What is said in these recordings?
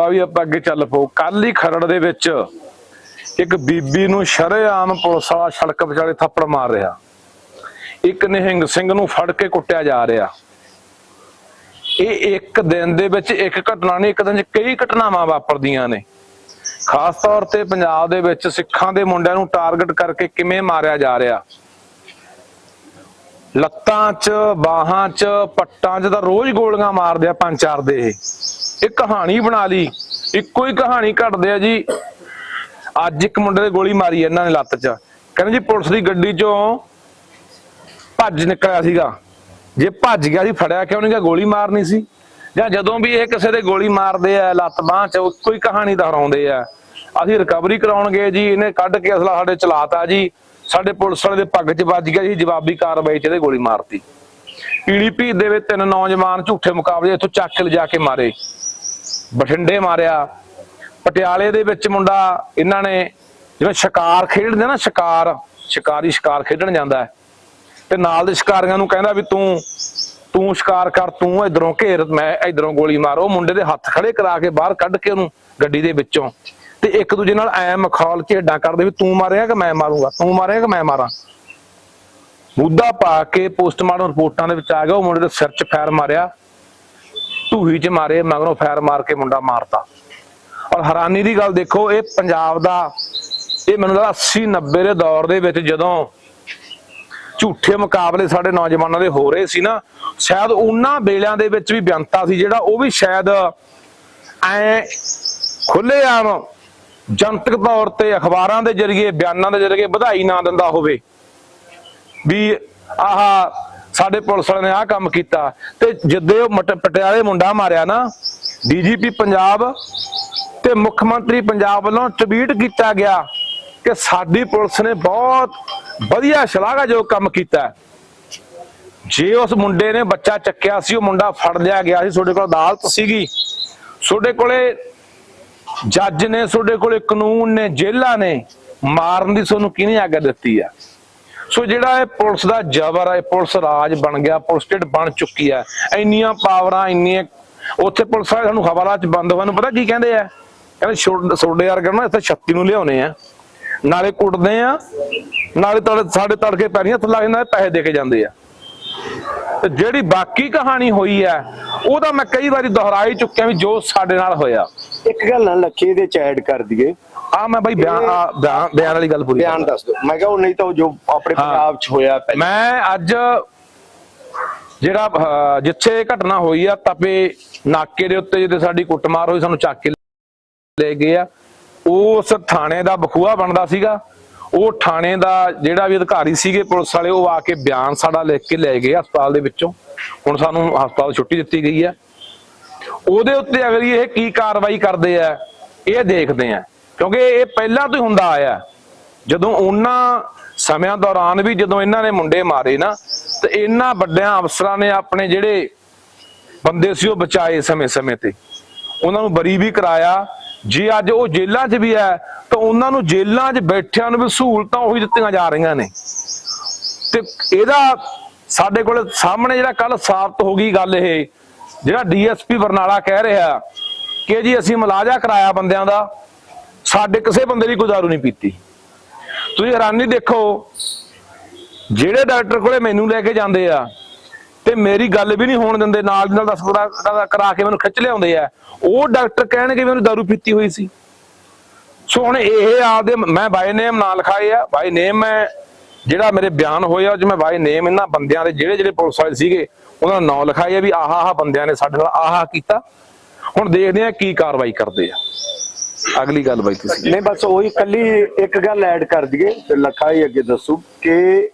ਆ ਵੀ ਆਪਾਂ ਅੱਗੇ ਚੱਲ ਪਓ ਕੱਲ ਹੀ ਖਰੜ ਦੇ ਵਿੱਚ ਇੱਕ ਬੀਬੀ ਨੂੰ ਸ਼ਰੇਆਮ ਪੁਲਿਸ ਵਾਲਾ ਸੜਕ ਵਿਚਾਲੇ ਥੱਪੜ ਮਾਰ ਰਿਹਾ। ਇੱਕ ਨਿਹੰਗ ਸਿੰਘ ਨੂੰ ਫੜ ਕੇ ਕੁੱਟਿਆ ਜਾ ਰਿਹਾ। ਇਹ ਇੱਕ ਦਿਨ ਦੇ ਵਿੱਚ ਇੱਕ ਘਟਨਾ ਨਹੀਂ, ਇੱਕ ਦਿਨ 'ਚ ਕਈ ਘਟਨਾਵਾਂ ਵਾਪਰਦੀਆਂ ਨੇ। ਖਾਸ ਤੌਰ ਤੇ ਪੰਜਾਬ ਦੇ ਵਿੱਚ ਸਿੱਖਾਂ ਦੇ ਮੁੰਡਿਆਂ ਨੂੰ ਟਾਰਗੇਟ ਕਰਕੇ ਕਿਵੇਂ ਮਾਰਿਆ ਜਾ ਰਿਹਾ। ਲੱਤਾਂ 'ਚ, ਬਾਹਾਂ 'ਚ, ਪੱਟਾਂ 'ਚ ਤਾਂ ਰੋਜ਼ ਗੋਲੀਆਂ ਮਾਰਦੇ ਆ ਪੰਜ ਚਾਰ ਦੇ ਇਹ। ਇਹ ਕਹਾਣੀ ਬਣਾ ਲਈ। ਇੱਕੋ ਹੀ ਕਹਾਣੀ ਘਟਦੇ ਆ ਜੀ। ਅੱਜ ਇੱਕ ਮੁੰਡੇ ਦੇ ਗੋਲੀ ਮਾਰੀ ਇਹਨਾਂ ਨੇ ਲੱਤ 'ਚ। ਕਹਿੰਦੇ ਜੀ ਪੁਲਿਸ ਦੀ ਗੱਡੀ 'ਚੋਂ ਭੱਜ ਨਿਕਲਿਆ ਸੀਗਾ। ਜੇ ਭੱਜ ਗਿਆ ਸੀ, ਫੜਿਆ ਕਿਉਂ ਨਹੀਂ ਗਿਆ? ਗੋਲੀ ਮਾਰਨੀ ਸੀ। ਜਾਂ ਜਦੋਂ ਵੀ ਇਹ ਕਿਸੇ ਦੇ ਗੋਲੀ ਮਾਰਦੇ ਆ, ਲੱਤ ਬਾਂਹ 'ਚ, ਇੱਕੋ ਹੀ ਕਹਾਣੀ ਦੁਹਰਾਉਂਦੇ ਆ। ਅਸੀਂ ਰਿਕਵਰੀ ਕਰਾਉਣਗੇ ਜੀ। ਇਹਨੇ ਕੱਢ ਕੇ ਅਸਲਾ ਸਾਡੇ ਚਲਾਤਾ ਜੀ। ਸਾਡੇ ਪੁਲਿਸ ਵਾਲੇ ਦੇ ਪੱਗ 'ਚ ਵੱਜ ਗਿਆ ਜੀ। ਜਵਾਬੀ ਕਾਰਵਾਈ 'ਚ ਇਹਦੇ ਗੋਲੀ ਮਾਰਤੀ। ਪੀੜੀਪੀ ਦੇ ਵਿੱਚ ਤਿੰਨ ਨੌਜਵਾਨ ਝੂਠੇ ਮੁਕਾਬਲੇ ਇੱਥੋਂ ਚੱਕ ਲਿਜਾ ਕੇ ਮਾਰੇ। ਬਠਿੰਡੇ ਮਾਰਿਆ। ਪਟਿਆਲੇ ਦੇ ਵਿੱਚ ਮੁੰਡਾ ਇਹਨਾਂ ਨੇ ਜਿਵੇਂ ਸ਼ਿਕਾਰ ਖੇਡਦੇ ਨਾ, ਸ਼ਿਕਾਰ, ਸ਼ਿਕਾਰੀ ਸ਼ਿਕਾਰ ਖੇਡਣ ਜਾਂਦਾ ਹੈ। ਤੇ ਨਾਲ ਦੇ ਸ਼ਿਕਾਰੀਆਂ ਨੂੰ ਕਹਿੰਦਾ ਵੀ ਤੂੰ ਤੂੰ ਸ਼ਿਕਾਰ ਕਰ, ਤੂੰ ਇਧਰੋਂ ਘੇਰ, ਮੈਂ ਇਧਰੋਂ ਗੋਲੀ ਮਾਰੋ। ਮੁੰਡੇ ਦੇ ਹੱਥ ਖੜੇ ਕਰਾ ਕੇ ਬਾਹਰ ਕੱਢ ਕੇ ਉਹਨੂੰ ਗੱਡੀ ਦੇ ਵਿੱਚੋਂ। ਤੇ ਇੱਕ ਦੂਜੇ ਨਾਲ ਐ ਮਖੌਲ ਝੇਡਾਂ ਕਰਦੇ ਵੀ ਤੂੰ ਮਾਰੇਗਾ ਕਿ ਮੈਂ ਮਾਰੂੰਗਾ? ਤੂੰ ਮਾਰੇਗਾ ਕਿ ਮੈਂ ਮਾਰਾਂ? ਮੁੱਦਾ ਪਾ ਕੇ ਪੋਸਟਮਾਰਟਮ ਰਿਪੋਰਟਾਂ ਦੇ ਵਿੱਚ ਆ ਗਿਆ। ਉਹ ਮੁੰਡੇ ਦੇ ਸਿਰ 'ਚ ਫੈਰ ਮਾਰਿਆ। ਢੂਹੀ 'ਚ ਮਾਰੇ, ਮਗਰੋਂ ਫੈਰ ਮਾਰ ਕੇ ਮੁੰਡਾ ਮਾਰਤਾ। ਔਰ ਹੈਰਾਨੀ ਦੀ ਗੱਲ ਦੇਖੋ, ਇਹ ਪੰਜਾਬ ਦਾ, ਇਹ ਮੈਨੂੰ ਲੱਗਦਾ 80 90 ਦੇ ਦੌਰ ਦੇ ਵਿੱਚ ਜਦੋਂ ਝੂਠੇ ਮੁਕਾਬਲੇ ਸਾਡੇ ਨੌਜਵਾਨਾਂ ਦੇ ਹੋ ਰਹੇ ਸੀ ਨਾ, ਸ਼ਾਇਦ ਉਹਨਾਂ ਵੇਲਿਆਂ ਦੇ ਵਿੱਚ ਵੀ ਬੇਅੰਤਾ ਸੀ ਜਿਹੜਾ, ਉਹ ਵੀ ਸ਼ਾਇਦ ਐ ਖੁੱਲੇ ਆਮ ਜਨਤਕ ਤੌਰ ਤੇ ਅਖਬਾਰਾਂ ਦੇ ਜ਼ਰੀਏ, ਬਿਆਨਾਂ ਦੇ ਜ਼ਰੀਏ ਵਧਾਈ ਨਾ ਦਿੰਦਾ ਹੋਵੇ। ਵੀ ਆਹ ਸਾਡੇ ਪੁਲਿਸ ਵਾਲਿਆਂ ਨੇ ਆਹ ਕੰਮ ਕੀਤਾ ਤੇ ਜਿੱਦੇ ਉਹ ਪਟਿਆਲੇ ਮੁੰਡਾ ਮਾਰਿਆ ਨਾ, ਡੀਜੀਪੀ ਪੰਜਾਬ ਤੇ ਮੁੱਖ ਮੰਤਰੀ ਪੰਜਾਬ ਵੱਲੋਂ ਟਵੀਟ ਕੀਤਾ ਗਿਆ ਕਿ ਸਾਡੀ ਪੁਲਿਸ ਨੇ ਬਹੁਤ ਵਧੀਆ ਸ਼ਲਾਘਾਯੋਗ ਕੰਮ ਕੀਤਾ। ਜੇ ਉਸ ਮੁੰਡੇ ਨੇ ਬੱਚਾ ਚੱਕਿਆ ਸੀ, ਉਹ ਮੁੰਡਾ ਫੜ ਲਿਆ ਗਿਆ ਸੀ, ਤੁਹਾਡੇ ਕੋਲ ਅਦਾਲਤ ਸੀਗੀ। ਤੁਹਾਡੇ ਕੋਲੇ ਜੱਜ ਨੇ, ਤੁਹਾਡੇ ਕੋਲੇ ਕਾਨੂੰਨ ਨੇ, ਜੇਲ੍ਹਾਂ ਨੇ, ਮਾਰਨ ਦੀ ਤੁਹਾਨੂੰ ਕਿਹਨੇ ਆਗਿਆ ਦਿੱਤੀ ਆ? ਸੋ ਜਿਹੜਾ ਇਹ ਪੁਲਿਸ ਦਾ ਜ਼ਬਰ ਹੈ ਪੁਲਿਸ ਰਾਜ ਬਣ ਗਿਆ ਪੁਲਿਸ ਸਟੇਟ ਬਣ ਚੁੱਕੀ ਹੈ। ਇੰਨੀਆਂ ਪਾਵਰਾਂ ਇੰਨੀਆਂ ਉੱਥੇ ਪੁਲਿਸ ਵਾਲੇ ਸਾਨੂੰ ਹਵਾਲਾ ਚ ਬੰਦ ਹੋਣ ਪਤਾ ਕੀ ਕਹਿੰਦੇ ਆ? ਕਹਿੰਦੇ ਛੋੜ- ਵਰਗੇ ਨਾ ਇੱਥੇ 36 ਨੂੰ ਲਿਆਉਣੇ ਆ। ਨਾਲੇ ਕੁੱਟਦੇ ਆ ਨਾਲੇ ਤੜ ਸਾਡੇ ਤੜਕੇ ਪੈਰੀਆਂ ਹੱਥ ਲਾ ਜਾਂਦੇ ਆ, ਪੈਸੇ ਦੇ ਕੇ ਜਾਂਦੇ ਆ। ਤੇ ਜਿਹੜੀ ਬਾਕੀ ਕਹਾਣੀ ਹੋਈ ਹੈ ਉਹ ਤਾਂ ਮੈਂ ਕਈ ਵਾਰੀ ਦੁਹਰਾ ਹੀ ਚੁੱਕਿਆ ਵੀ ਜੋ ਸਾਡੇ ਨਾਲ ਹੋਇਆ। ਇੱਕ ਗੱਲ ਨਾ ਲੱਖੇ ਦੇ ਚ ਐਡ ਕਰ ਦਈਏ। ਆ ਮੈਂ ਬਾਈ ਬਿਆਨ ਆ, ਬਿਆਨ ਬਿਆਨ ਵਾਲੀ ਗੱਲ ਪੂਰੀ ਬਿਆਨ ਦੱਸ ਦਿਓ। ਮੈਂ ਕਿਹਾ ਉਹ ਨਹੀਂ ਤਾਂ ਉਹ ਜੋ ਆਪਣੇ ਹਾਂ। ਪੰਜਾਬ ਚ ਹੋਇਆ ਪਹਿਲਾਂ। ਮੈਂ ਅੱਜ ਜਿਹੜਾ ਅਹ, ਜਿੱਥੇ ਇਹ ਘਟਨਾ ਹੋਈ ਆ ਤਪੇ ਨਾਕੇ ਦੇ ਉੱਤੇ ਜਿੱਥੇ ਸਾਡੀ ਕੁੱਟਮਾਰ ਹੋਈ ਸਾਨੂੰ ਚੱਕ ਕੇ ਲੈ ਗਏ ਆ। ਉਸ ਥਾਣੇ ਦਾ ਬਖੂਆ ਬਣਦਾ ਸੀਗਾ। ਉਹ ਥਾਣੇ ਦਾ ਜਿਹੜਾ ਵੀ ਅਧਿਕਾਰੀ ਸੀਗੇ ਪੁਲਿਸ ਵਾਲੇ ਉਹ ਆ ਕੇ ਬਿਆਨ ਸਾਡਾ ਲਿਖ ਕੇ ਲੈ ਗਏ ਹਸਪਤਾਲ ਦੇ ਵਿੱਚੋਂ। ਹੁਣ ਸਾਨੂੰ ਹਸਪਤਾਲ ਛੁੱਟੀ ਦਿੱਤੀ ਗਈ ਹੈ ਉਹਦੇ ਉੱਤੇ ਅਗਲੀ ਇਹ ਕੀ ਕਾਰਵਾਈ ਕਰਦੇ ਆ ਇਹ ਦੇਖਦੇ ਆ। ਕਿਉਂਕਿ ਇਹ ਪਹਿਲਾਂ ਤੋਂ ਹੀ ਹੁੰਦਾ ਆਇਆ ਜਦੋਂ ਉਹਨਾਂ ਸਮਿਆਂ ਦੌਰਾਨ ਵੀ ਜਦੋਂ ਇਹਨਾਂ ਨੇ ਮੁੰਡੇ ਮਾਰੇ ਨਾ, ਤੇ ਇਹਨਾਂ ਵੱਡਿਆਂ ਅਫਸਰਾਂ ਨੇ ਆਪਣੇ ਜਿਹੜੇ ਬੰਦੇ ਸੀ ਉਹ ਬਚਾਏ ਸਮੇਂ-ਸਮੇਂ ਤੇ। ਉਹਨਾਂ ਨੂੰ ਬਰੀ ਵੀ ਕਰਾਇਆ। ਜੇ ਅੱਜ ਉਹ ਜੇਲ੍ਹਾਂ 'ਚ ਵੀ ਹੈ, ਤਾਂ ਉਹਨਾਂ ਨੂੰ ਜੇਲ੍ਹਾਂ 'ਚ ਬੈਠਿਆਂ ਨੂੰ ਵੀ ਸਹੂਲਤਾਂ ਉਹੀ ਦਿੱਤੀਆਂ ਜਾ ਰਹੀਆਂ ਨੇ। ਤੇ ਇਹਦਾ ਸਾਡੇ ਕੋਲ ਸਾਹਮਣੇ ਜਿਹੜਾ ਕੱਲ ਸਾਬਤ ਹੋ ਗਈ ਗੱਲ ਇਹ, ਜਿਹੜਾ ਡੀਐਸਪੀ ਬਰਨਾਲਾ ਕਹਿ ਰਿਹਾ ਕਿ ਜੀ ਅਸੀਂ ਮਲਾਜਾ ਕਰਾਇਆ ਬੰਦਿਆਂ ਦਾ ਸਾਡੇ ਕਿਸੇ ਬੰਦੇ ਦੀ ਕੋਈ ਦਾਰੂ ਨਹੀਂ ਪੀਤੀ। ਤੁਸੀਂ ਹੈਰਾਨੀ ਦੇਖੋ, ਜਿਹੜੇ ਡਾਕਟਰ ਕੋਲੇ ਮੈਨੂੰ ਲੈ ਕੇ ਜਾਂਦੇ ਆ, ਤੇ ਮੇਰੀ ਗੱਲ ਵੀ ਨਹੀਂ ਹੋਣ ਦਿੰਦੇ, ਨਾਲ ਦੀ ਨਾਲ ਦੱਸ ਕਰਾ ਕੇ ਮੈਨੂੰ ਖਿੱਚ ਲਿਆਉਂਦੇ ਆ। ਉਹ ਡਾਕਟਰ ਕਹਿਣਗੇ ਮੈਨੂੰ ਦਾਰੂ ਪੀਤੀ ਹੋਈ ਸੀ। ਸੋ ਹੁਣ ਇਹ ਆਪਦੇ ਮੈਂ ਬਾਈ ਨੇਮ ਨਾਂ ਲਿਖਾਏ ਆ। ਬਾਈ ਨੇਮ ਮੈਂ ਜਿਹੜਾ ਮੇਰੇ ਬਿਆਨ ਹੋਇਆ ਉਹ ਮੈਂ ਬਾਈ ਨੇਮ ਇਹਨਾਂ ਬੰਦਿਆਂ ਦੇ ਜਿਹੜੇ ਜਿਹੜੇ ਪੁਲਿਸ ਵਾਲੇ ਸੀਗੇ, ਉਹਨਾਂ ਦਾ ਨਾਂ ਲਿਖਾਏ ਆ ਵੀ ਆਹ ਆਹ ਬੰਦਿਆਂ ਨੇ ਸਾਡੇ ਨਾਲ ਆਹ ਆਹ ਕੀਤਾ। ਹੁਣ ਦੇਖਦੇ ਆ ਕੀ ਕਾਰਵਾਈ ਕਰਦੇ ਆ। ਅਗਲੀ ਗੱਲ ਬਾਈ ਤੁਸੀਂ। ਨਹੀਂ, ਬਸ ਉਹੀ ਕੱਲੀ ਇੱਕ ਗੱਲ ਐਡ ਕਰ ਦਈਏ, ਤੇ ਲੱਖਾ ਹੀ ਅੱਗੇ ਦੱਸੂ ਕਿ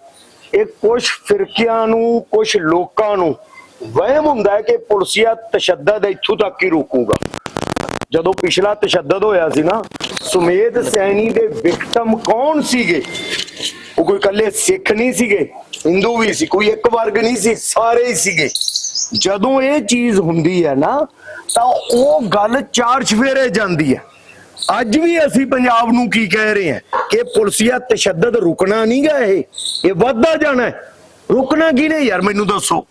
ਇਹ ਕੁਝ ਫਿਰਕਿਆਂ ਨੂੰ ਕੁਝ ਲੋਕਾਂ ਨੂੰ ਵਹਿਮ ਹੁੰਦਾ ਹੈ ਕਿ ਪੁਲਸੀਆ ਤਸ਼ੱਦਦ ਇੱਥੋਂ ਤੱਕ ਹੀ ਰੋਕੂਗਾ। ਜਦੋਂ ਪਿਛਲਾ ਤਸ਼ੱਦਦ ਹੋਇਆ ਸੀ ਨਾ, ਸੁਮੇਧ ਸੈਣੀ ਦੇ ਵਿਕਟਮ ਕੌਣ ਸੀਗੇ? ਉਹ ਕੋਈ ਇਕੱਲੇ ਸਿੱਖ ਨਹੀਂ ਸੀਗੇ, ਹਿੰਦੂ ਵੀ ਸੀ, ਕੋਈ ਇੱਕ ਵਰਗ ਨਹੀਂ ਸੀ, ਸਾਰੇ ਹੀ ਸੀਗੇ। ਜਦੋਂ ਇਹ ਚੀਜ਼ ਹੁੰਦੀ ਹੈ ਨਾ, ਤਾਂ ਉਹ ਗੱਲ ਚਾਰ ਚਫੇਰੇ ਜਾਂਦੀ ਹੈ। ਅੱਜ ਵੀ ਅਸੀਂ ਪੰਜਾਬ ਨੂੰ ਕੀ ਕਹਿ ਰਹੇ ਹਾਂ? ਕਿ ਪੁਲਸੀਆ ਤਸ਼ੱਦਦ ਰੁਕਣਾ ਨਹੀਂਗਾ ਇਹ। ਇਹ ਵੱਧਦਾ ਜਾਣਾ ਹੈ। ਰੁਕਣਾ ਕਿਹਨੇ ਯਾਰ ਮੈਨੂੰ ਦੱਸੋ?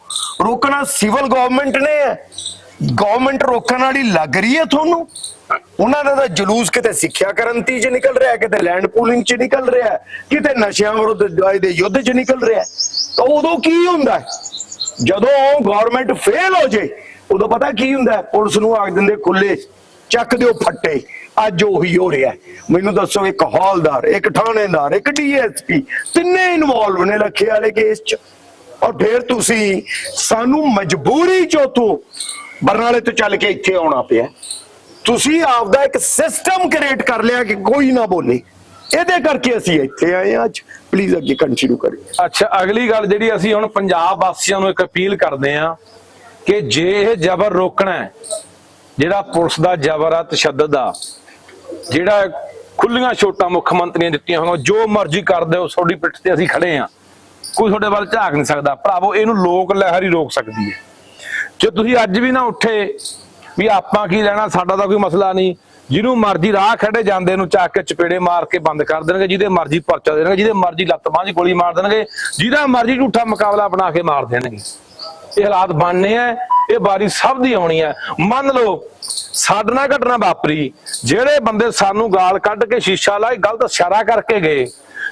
ਰੁਕਣਾ ਸਿਵਲ ਗਵਰਨਮੈਂਟ ਨੇ ਹੈ। ਗਵਰਨਮੈਂਟ ਰੋਕਣ ਵਾਲੀ ਲੱਗ ਰਹੀ ਹੈ ਤੁਹਾਨੂੰ? ਉਹਨਾਂ ਦਾ ਤਾਂ ਜਲੂਸ ਕਿਤੇ ਸਿੱਖਿਆ ਕਰੰਤੀ ਚ ਨਿਕਲ ਰਿਹਾ ਕਿਤੇ ਲੈਂਡ ਪੂਲਿੰਗ ਚ ਨਿਕਲ ਰਿਹਾ ਕਿਤੇ ਨਸ਼ਿਆਂ ਵਿਰੁੱਧ ਦੇ ਯੁੱਧ ਚ ਨਿਕਲ ਰਿਹਾ ਤਾਂ ਉਦੋਂ ਕੀ ਹੁੰਦਾ ਜਦੋਂ ਗਵਰਨਮੈਂਟ ਫੇਲ ਹੋ ਜੇ, ਉਦੋਂ ਪਤਾ ਕੀ ਹੁੰਦਾ ਪੁਲਿਸ ਨੂੰ ਆਖ ਦਿੰਦੇ ਖੁੱਲੇ ਚੱਕ ਦਿਓ ਫੱਟੇ। ਅੱਜ ਉਹੀ ਹੋ ਰਿਹਾ ਮੈਨੂੰ ਦੱਸੋ, ਇੱਕ ਹੌਲਦਾਰ, ਇੱਕ ਥਾਣੇਦਾਰ, ਇੱਕ ਡੀਐਸਪੀ ਤਿੰਨੇ ਇਨਵੋਲਵ ਨੇ ਲੱਖੇ ਵਾਲੇ ਕੇਸ ਚ। ਔਰ ਫਿਰ ਤੁਸੀਂ ਸਾਨੂੰ ਮਜਬੂਰੀ ਚੋਂ ਬਰਨਾਲੇ ਤੋਂ ਚੱਲ ਕੇ ਇੱਥੇ ਆਉਣਾ ਪਿਆ। ਤੁਸੀਂ ਆਪਦਾ ਇੱਕ ਸਿਸਟਮ ਕ੍ਰੀਏਟ ਕਰ ਲਿਆ ਕਿ ਕੋਈ ਨਾ ਬੋਲੇ। ਇਹਦੇ ਕਰਕੇ ਅਸੀਂ ਇੱਥੇ ਆਏ ਹਾਂ ਅੱਜ। ਪਲੀਜ਼ ਅੱਗੇ ਕੰਟੀਨਿਊ ਕਰੀਏ ਅੱਛਾ, ਅਗਲੀ ਗੱਲ ਜਿਹੜੀ ਅਸੀਂ ਹੁਣ ਪੰਜਾਬ ਵਾਸੀਆਂ ਨੂੰ ਇੱਕ ਅਪੀਲ ਕਰਦੇ ਆ ਕਿ ਜੇ ਇਹ ਜ਼ਬਰ ਰੋਕਣਾ ਹੈ, ਜਿਹੜਾ ਪੁਲਿਸ ਦਾ ਜ਼ਬਰ ਆ, ਤਸ਼ੱਦਦ ਆ ਜਿਹੜਾ ਖੁੱਲੀਆਂ ਛੋਟਾਂ ਮੁੱਖ ਮੰਤਰੀਆਂ ਦਿੱਤੀਆਂ ਹੋਈਆਂ, ਜੋ ਮਰਜ਼ੀ ਕਰਦੇ ਹੋ ਤੁਹਾਡੀ ਪਿੱਠ ਤੇ ਅਸੀਂ ਖੜੇ ਆ ਕੋਈ ਤੁਹਾਡੇ ਵੱਲ ਝਾਕ ਨਹੀਂ ਸਕਦਾ। ਭਰਾਵੋ, ਇਹਨੂੰ ਲੋਕ ਲਹਿਰ ਹੀ ਰੋਕ ਸਕਦੀ ਹੈ। ਜੇ ਤੁਸੀਂ ਅੱਜ ਵੀ ਨਾ ਉੱਠੇ ਵੀ ਆਪਾਂ ਕੀ ਲੈਣਾ, ਸਾਡਾ ਤਾਂ ਕੋਈ ਮਸਲਾ ਨਹੀਂ। ਜਿਹਨੂੰ ਮਰਜ਼ੀ ਰਾਹ ਖੜੇ ਜਾਂਦੇ ਨੂੰ ਚੱਕ ਕੇ ਚਪੇੜੇ ਮਾਰ ਕੇ ਬੰਦ ਕਰ ਦੇਣਗੇ, ਜਿਹਦੇ ਮਰਜ਼ੀ ਪਰਚਾ ਦੇਣਗੇ, ਜਿਹਦੇ ਮਰਜ਼ੀ ਲੱਤ ਬਾਂਹ 'ਚ ਗੋਲੀ ਮਾਰ ਦੇਣਗੇ, ਜਿਹਦਾ ਮਰਜ਼ੀ ਝੂਠਾ ਮੁਕਾਬਲਾ ਬਣਾ ਕੇ ਮਾਰ ਦੇਣਗੇ। ਇਹ ਹਾਲਾਤ ਬਣਨੇ ਆ। ਇਹ ਬਾਰੀ ਸਭ ਦੀ ਆਉਣੀ ਹੈ। ਮੰਨ ਲਓ ਸਾਡੇ ਨਾਲ ਘਟਨਾ ਵਾਪਰੀ ਜਿਹੜੇ ਬੰਦੇ ਸਾਨੂੰ ਗਾਲ ਕੱਢ ਕੇ ਸ਼ੀਸ਼ਾ ਲਾਏ ਗਲਤ ਇਸ਼ਾਰਾ ਕਰਕੇ ਗਏ।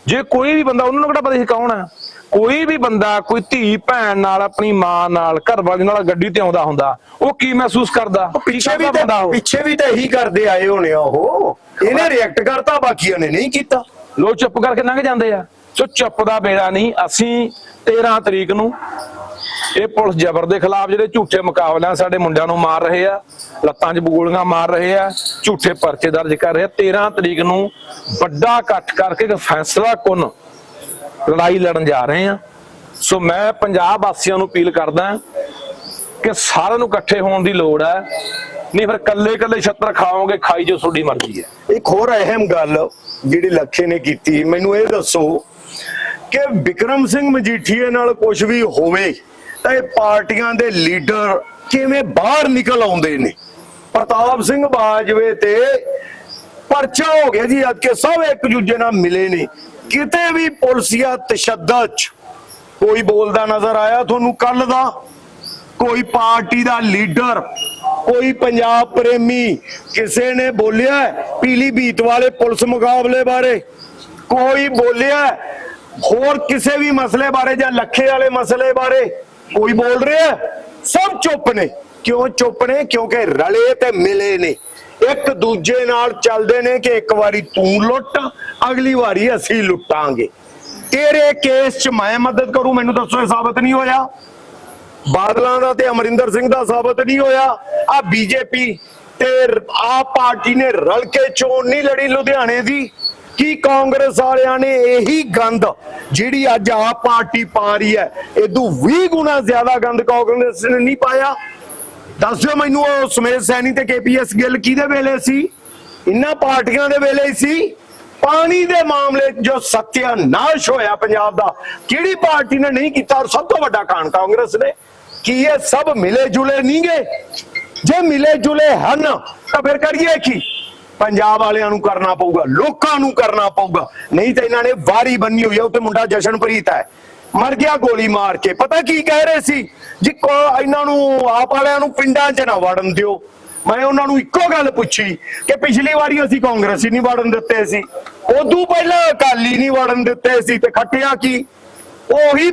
ਜੇ ਕੋਈ ਵੀ ਬੰਦਾ ਉਹਨਾਂ ਨੂੰ ਕਿਹੜਾ ਪਤਾ ਸੀ ਕੌਣ ਹੈ? ਕੋਈ ਵੀ ਬੰਦਾ ਕੋਈ ਧੀ ਭੈਣ ਨਾਲ ਆਪਣੀ ਮਾਂ ਨਾਲ ਘਰ ਵਾਲੀ ਨਾਲ ਗੱਡੀ ਤੇ ਆਉਂਦਾ ਹੁੰਦਾ ਉਹ ਕੀ ਮਹਿਸੂਸ ਕਰਦਾ? ਪਿੱਛੇ ਵੀ ਤਾਂ? ਪਿੱਛੇ ਵੀ ਤਾਂ ਇਹੀ ਕਰਦੇ ਆਏ ਹੋਣੇ ਆ ਉਹ। ਇਹਨੇ ਰਿਐਕਟ ਕਰਤਾ ਬਾਕੀਆਂ ਨੇ ਨਹੀਂ ਕੀਤਾ। ਲੋਕ ਚੁੱਪ ਕਰਕੇ ਲੰਘ ਜਾਂਦੇ ਆ। ਸੋ ਚੁੱਪ ਦਾ ਬੇੜਾ ਨਹੀਂ। ਅਸੀਂ 13 ਤਰੀਕ ਨੂੰ ਇਹ ਪੁਲਿਸ ਜ਼ਬਰ ਦੇ ਖਿਲਾਫ ਜਿਹੜੇ ਝੂਠੇ ਮੁਕਾਬਲਿਆਂ ਸਾਡੇ ਮੁੰਡਿਆਂ ਨੂੰ ਮਾਰ ਰਹੇ ਆ, ਲੱਤਾਂ 'ਚ ਗੋਲੀਆਂ ਮਾਰ ਰਹੇ ਆ, ਝੂਠੇ ਪਰਚੇ ਦਰਜ ਕਰ ਰਹੇ ਆ। 13 ਤਰੀਕ ਨੂੰ ਵੱਡਾ ਇਕੱਠ ਕਰਕੇ ਇੱਕ ਫੈਸਲਾ ਕੁਨ ਲੜਾਈ ਲੜਨ ਜਾ ਰਹੇ ਆ। ਸੋ ਮੈਂ ਪੰਜਾਬ ਵਾਸੀਆਂ ਨੂੰ ਅਪੀਲ ਕਰਦਾ ਕਿ ਸਾਰਿਆਂ ਨੂੰ ਇਕੱਠੇ ਹੋਣ ਦੀ ਲੋੜ ਹੈ। ਨਹੀਂ ਫਿਰ ਕੱਲੇ ਕੱਲੇ ਛੱਤਰ ਖਾਓਗੇ, ਖਾਈ ਜੋ ਤੁਹਾਡੀ ਮਰਜ਼ੀ ਹੈ। ਇੱਕ ਹੋਰ ਅਹਿਮ ਗੱਲ ਜਿਹੜੀ ਲੱਖੇ ਨੇ ਕੀਤੀ, ਮੈਨੂੰ ਇਹ ਦੱਸੋ ਕਿ ਵਿਕਰਮ ਸਿੰਘ ਮਜੀਠੀਏ ਨਾਲ ਕੁਝ ਵੀ ਹੋਵੇ ਤਾਂ ਇਹ ਪਾਰਟੀਆਂ ਦੇ ਲੀਡਰ ਕਿਵੇਂ ਬਾਹਰ ਨਿਕਲ ਆਉਂਦੇ ਨੇ? ਪ੍ਰਤਾਪ ਸਿੰਘ ਬਾਜਵੇ ਤੇ ਪਰਚਾ ਹੋ ਗਿਆ ਜੀ, ਅੱਜ ਕੇ ਸਭ ਇੱਕ ਦੂਜੇ ਨਾਲ ਮਿਲੇ ਨੇ। ਕਿਤੇ ਵੀ ਪੁਲਸੀਆ ਤਸ਼ੱਦਦ ਕੋਈ ਬੋਲਦਾ ਨਜ਼ਰ ਆਇਆ ਤੁਹਾਨੂੰ ਕੱਲ ਦਾ? ਕੋਈ ਪਾਰਟੀ ਦਾ ਲੀਡਰ, ਕੋਈ ਪੰਜਾਬ ਪ੍ਰੇਮੀ, ਕਿਸੇ ਨੇ ਬੋਲਿਆ ਪੀਲੀ ਪੀਲੀਭੀਤ ਵਾਲੇ ਪੁਲਿਸ ਮੁਕਾਬਲੇ ਬਾਰੇ? ਕੋਈ ਬੋਲਿਆ ਹੋਰ ਕਿਸੇ ਵੀ ਮਸਲੇ ਬਾਰੇ ਜਾਂ ਲੱਖੇ ਵਾਲੇ ਮਸਲੇ ਬਾਰੇ? ਕੋਈ ਬੋਲ ਰਿਹਾ ਸਭ ਚੁੱਪ ਨੇ। ਕਿਉਂ ਚੁੱਪ ਨੇ? ਕਿਉਂਕਿ ਰਲੇ ਤੇ ਮਿਲੇ ਨੇ। ਇੱਕ ਦੂਜੇ ਨਾਲ ਚੱਲਦੇ ਨੇ ਕਿ ਇੱਕ ਵਾਰੀ ਤੂੰ ਲੁੱਟ, ਅਗਲੀ ਵਾਰੀ ਅਸੀਂ ਲੁੱਟਾਂਗੇ। ਤੇਰੇ ਕੇਸ 'ਚ ਮੈਂ ਮਦਦ ਕਰੂੰ, ਮੈਨੂੰ ਦੱਸੋ ਇਹ ਸਾਬਤ ਨਹੀਂ ਹੋਇਆ? ਬਾਦਲਾਂ ਦਾ ਤੇ ਅਮਰਿੰਦਰ ਸਿੰਘ ਦਾ ਸਾਬਤ ਨਹੀਂ ਹੋਇਆ। ਆ ਬੀਜੇਪੀ ਤੇ ਆਪ ਪਾਰਟੀ ਨੇ ਰਲ ਕੇ ਚੋਣ ਨਹੀਂ ਲੜੀ ਲੁਧਿਆਣੇ ਦੀ। ਕੀ ਕਾਂਗਰਸ ਵਾਲਿਆਂ ਨੇ ਇਹੀ ਗੰਦ ਜਿਹੜੀ ਅੱਜ ਆਪ ਪਾਰਟੀ ਪਾ ਰਹੀ ਹੈ ਇਦੋਂ 20 ਗੁਣਾ ਜ਼ਿਆਦਾ ਗੰਦ ਕਾਂਗਰਸ ਨੇ ਨਹੀਂ ਪਾਇਆ। ਦੱਸ ਦਿਓ ਮੈਨੂੰ ਉਹ ਸੁਮੇਸ਼ ਸੈਣੀ ਤੇ ਕੇਪੀਐਸ ਗਿੱਲ ਕਿਹਦੇ ਵੇਲੇ ਸੀ? ਇਹਨਾਂ ਪਾਰਟੀਆਂ ਦੇ ਵੇਲੇ ਸੀ। ਪਾਣੀ ਦੇ ਮਾਮਲੇ 'ਚ ਜੋ ਸਤਿਆਨਾਸ਼ ਹੋਇਆ ਪੰਜਾਬ ਦਾ, ਕਿਹੜੀ ਪਾਰਟੀ ਨੇ ਨਹੀਂ ਕੀਤਾ ਔਰ ਸਭ ਤੋਂ ਵੱਡਾ ਕਾਰਨ ਕਾਂਗਰਸ ਨੇ? ਕੀ ਇਹ ਸਭ ਮਿਲੇ ਜੁਲੇ ਨਹੀਂ ਗਏ ਜੇ ਮਿਲੇ ਜੁਲੇ ਹਨ, ਤਾਂ ਫਿਰ ਕਰੀਏ ਕੀ? ਪੰਜਾਬ ਵਾਲਿਆਂ ਨੂੰ ਕਰਨਾ ਪਊਗਾ, ਲੋਕਾਂ ਨੂੰ ਕਰਨਾ ਪਊਗਾ। ਨਹੀਂ ਤਾਂ ਇਹਨਾਂ ਨੇ ਵਾਰੀ ਬੰਨੀ ਹੋਈ ਹੈ ਉੱਤੇ ਮੁੰਡਾ ਜਸ਼ਨਪ੍ਰੀਤ ਹੈ। ਮਰ ਗਿਆ ਗੋਲੀ ਮਾਰ ਕੇ। ਪਤਾ ਕੀ ਕਹਿ ਰਹੇ ਸੀ? ਜੀ ਕੋ ਇਹਨਾਂ ਨੂੰ, ਆਪ ਵਾਲਿਆਂ ਨੂੰ ਪਿੰਡਾਂ 'ਚ ਨਾ ਵੜਨ ਦਿਓ। ਮੈਂ ਉਹਨਾਂ ਨੂੰ ਇੱਕੋ ਗੱਲ ਪੁੱਛੀ ਕਿ ਪਿਛਲੀ ਵਾਰੀ ਅਸੀਂ ਕਾਂਗਰਸੀ ਨਹੀਂ ਵੜਨ ਦਿੱਤੇ ਸੀ। ਉਦੋਂ ਪਹਿਲਾਂ ਅਕਾਲੀ ਨਹੀਂ ਵੜਨ ਦਿੱਤੇ ਸੀ ਤੇ ਖੱਟਿਆ ਕੀ? ਉਹੀ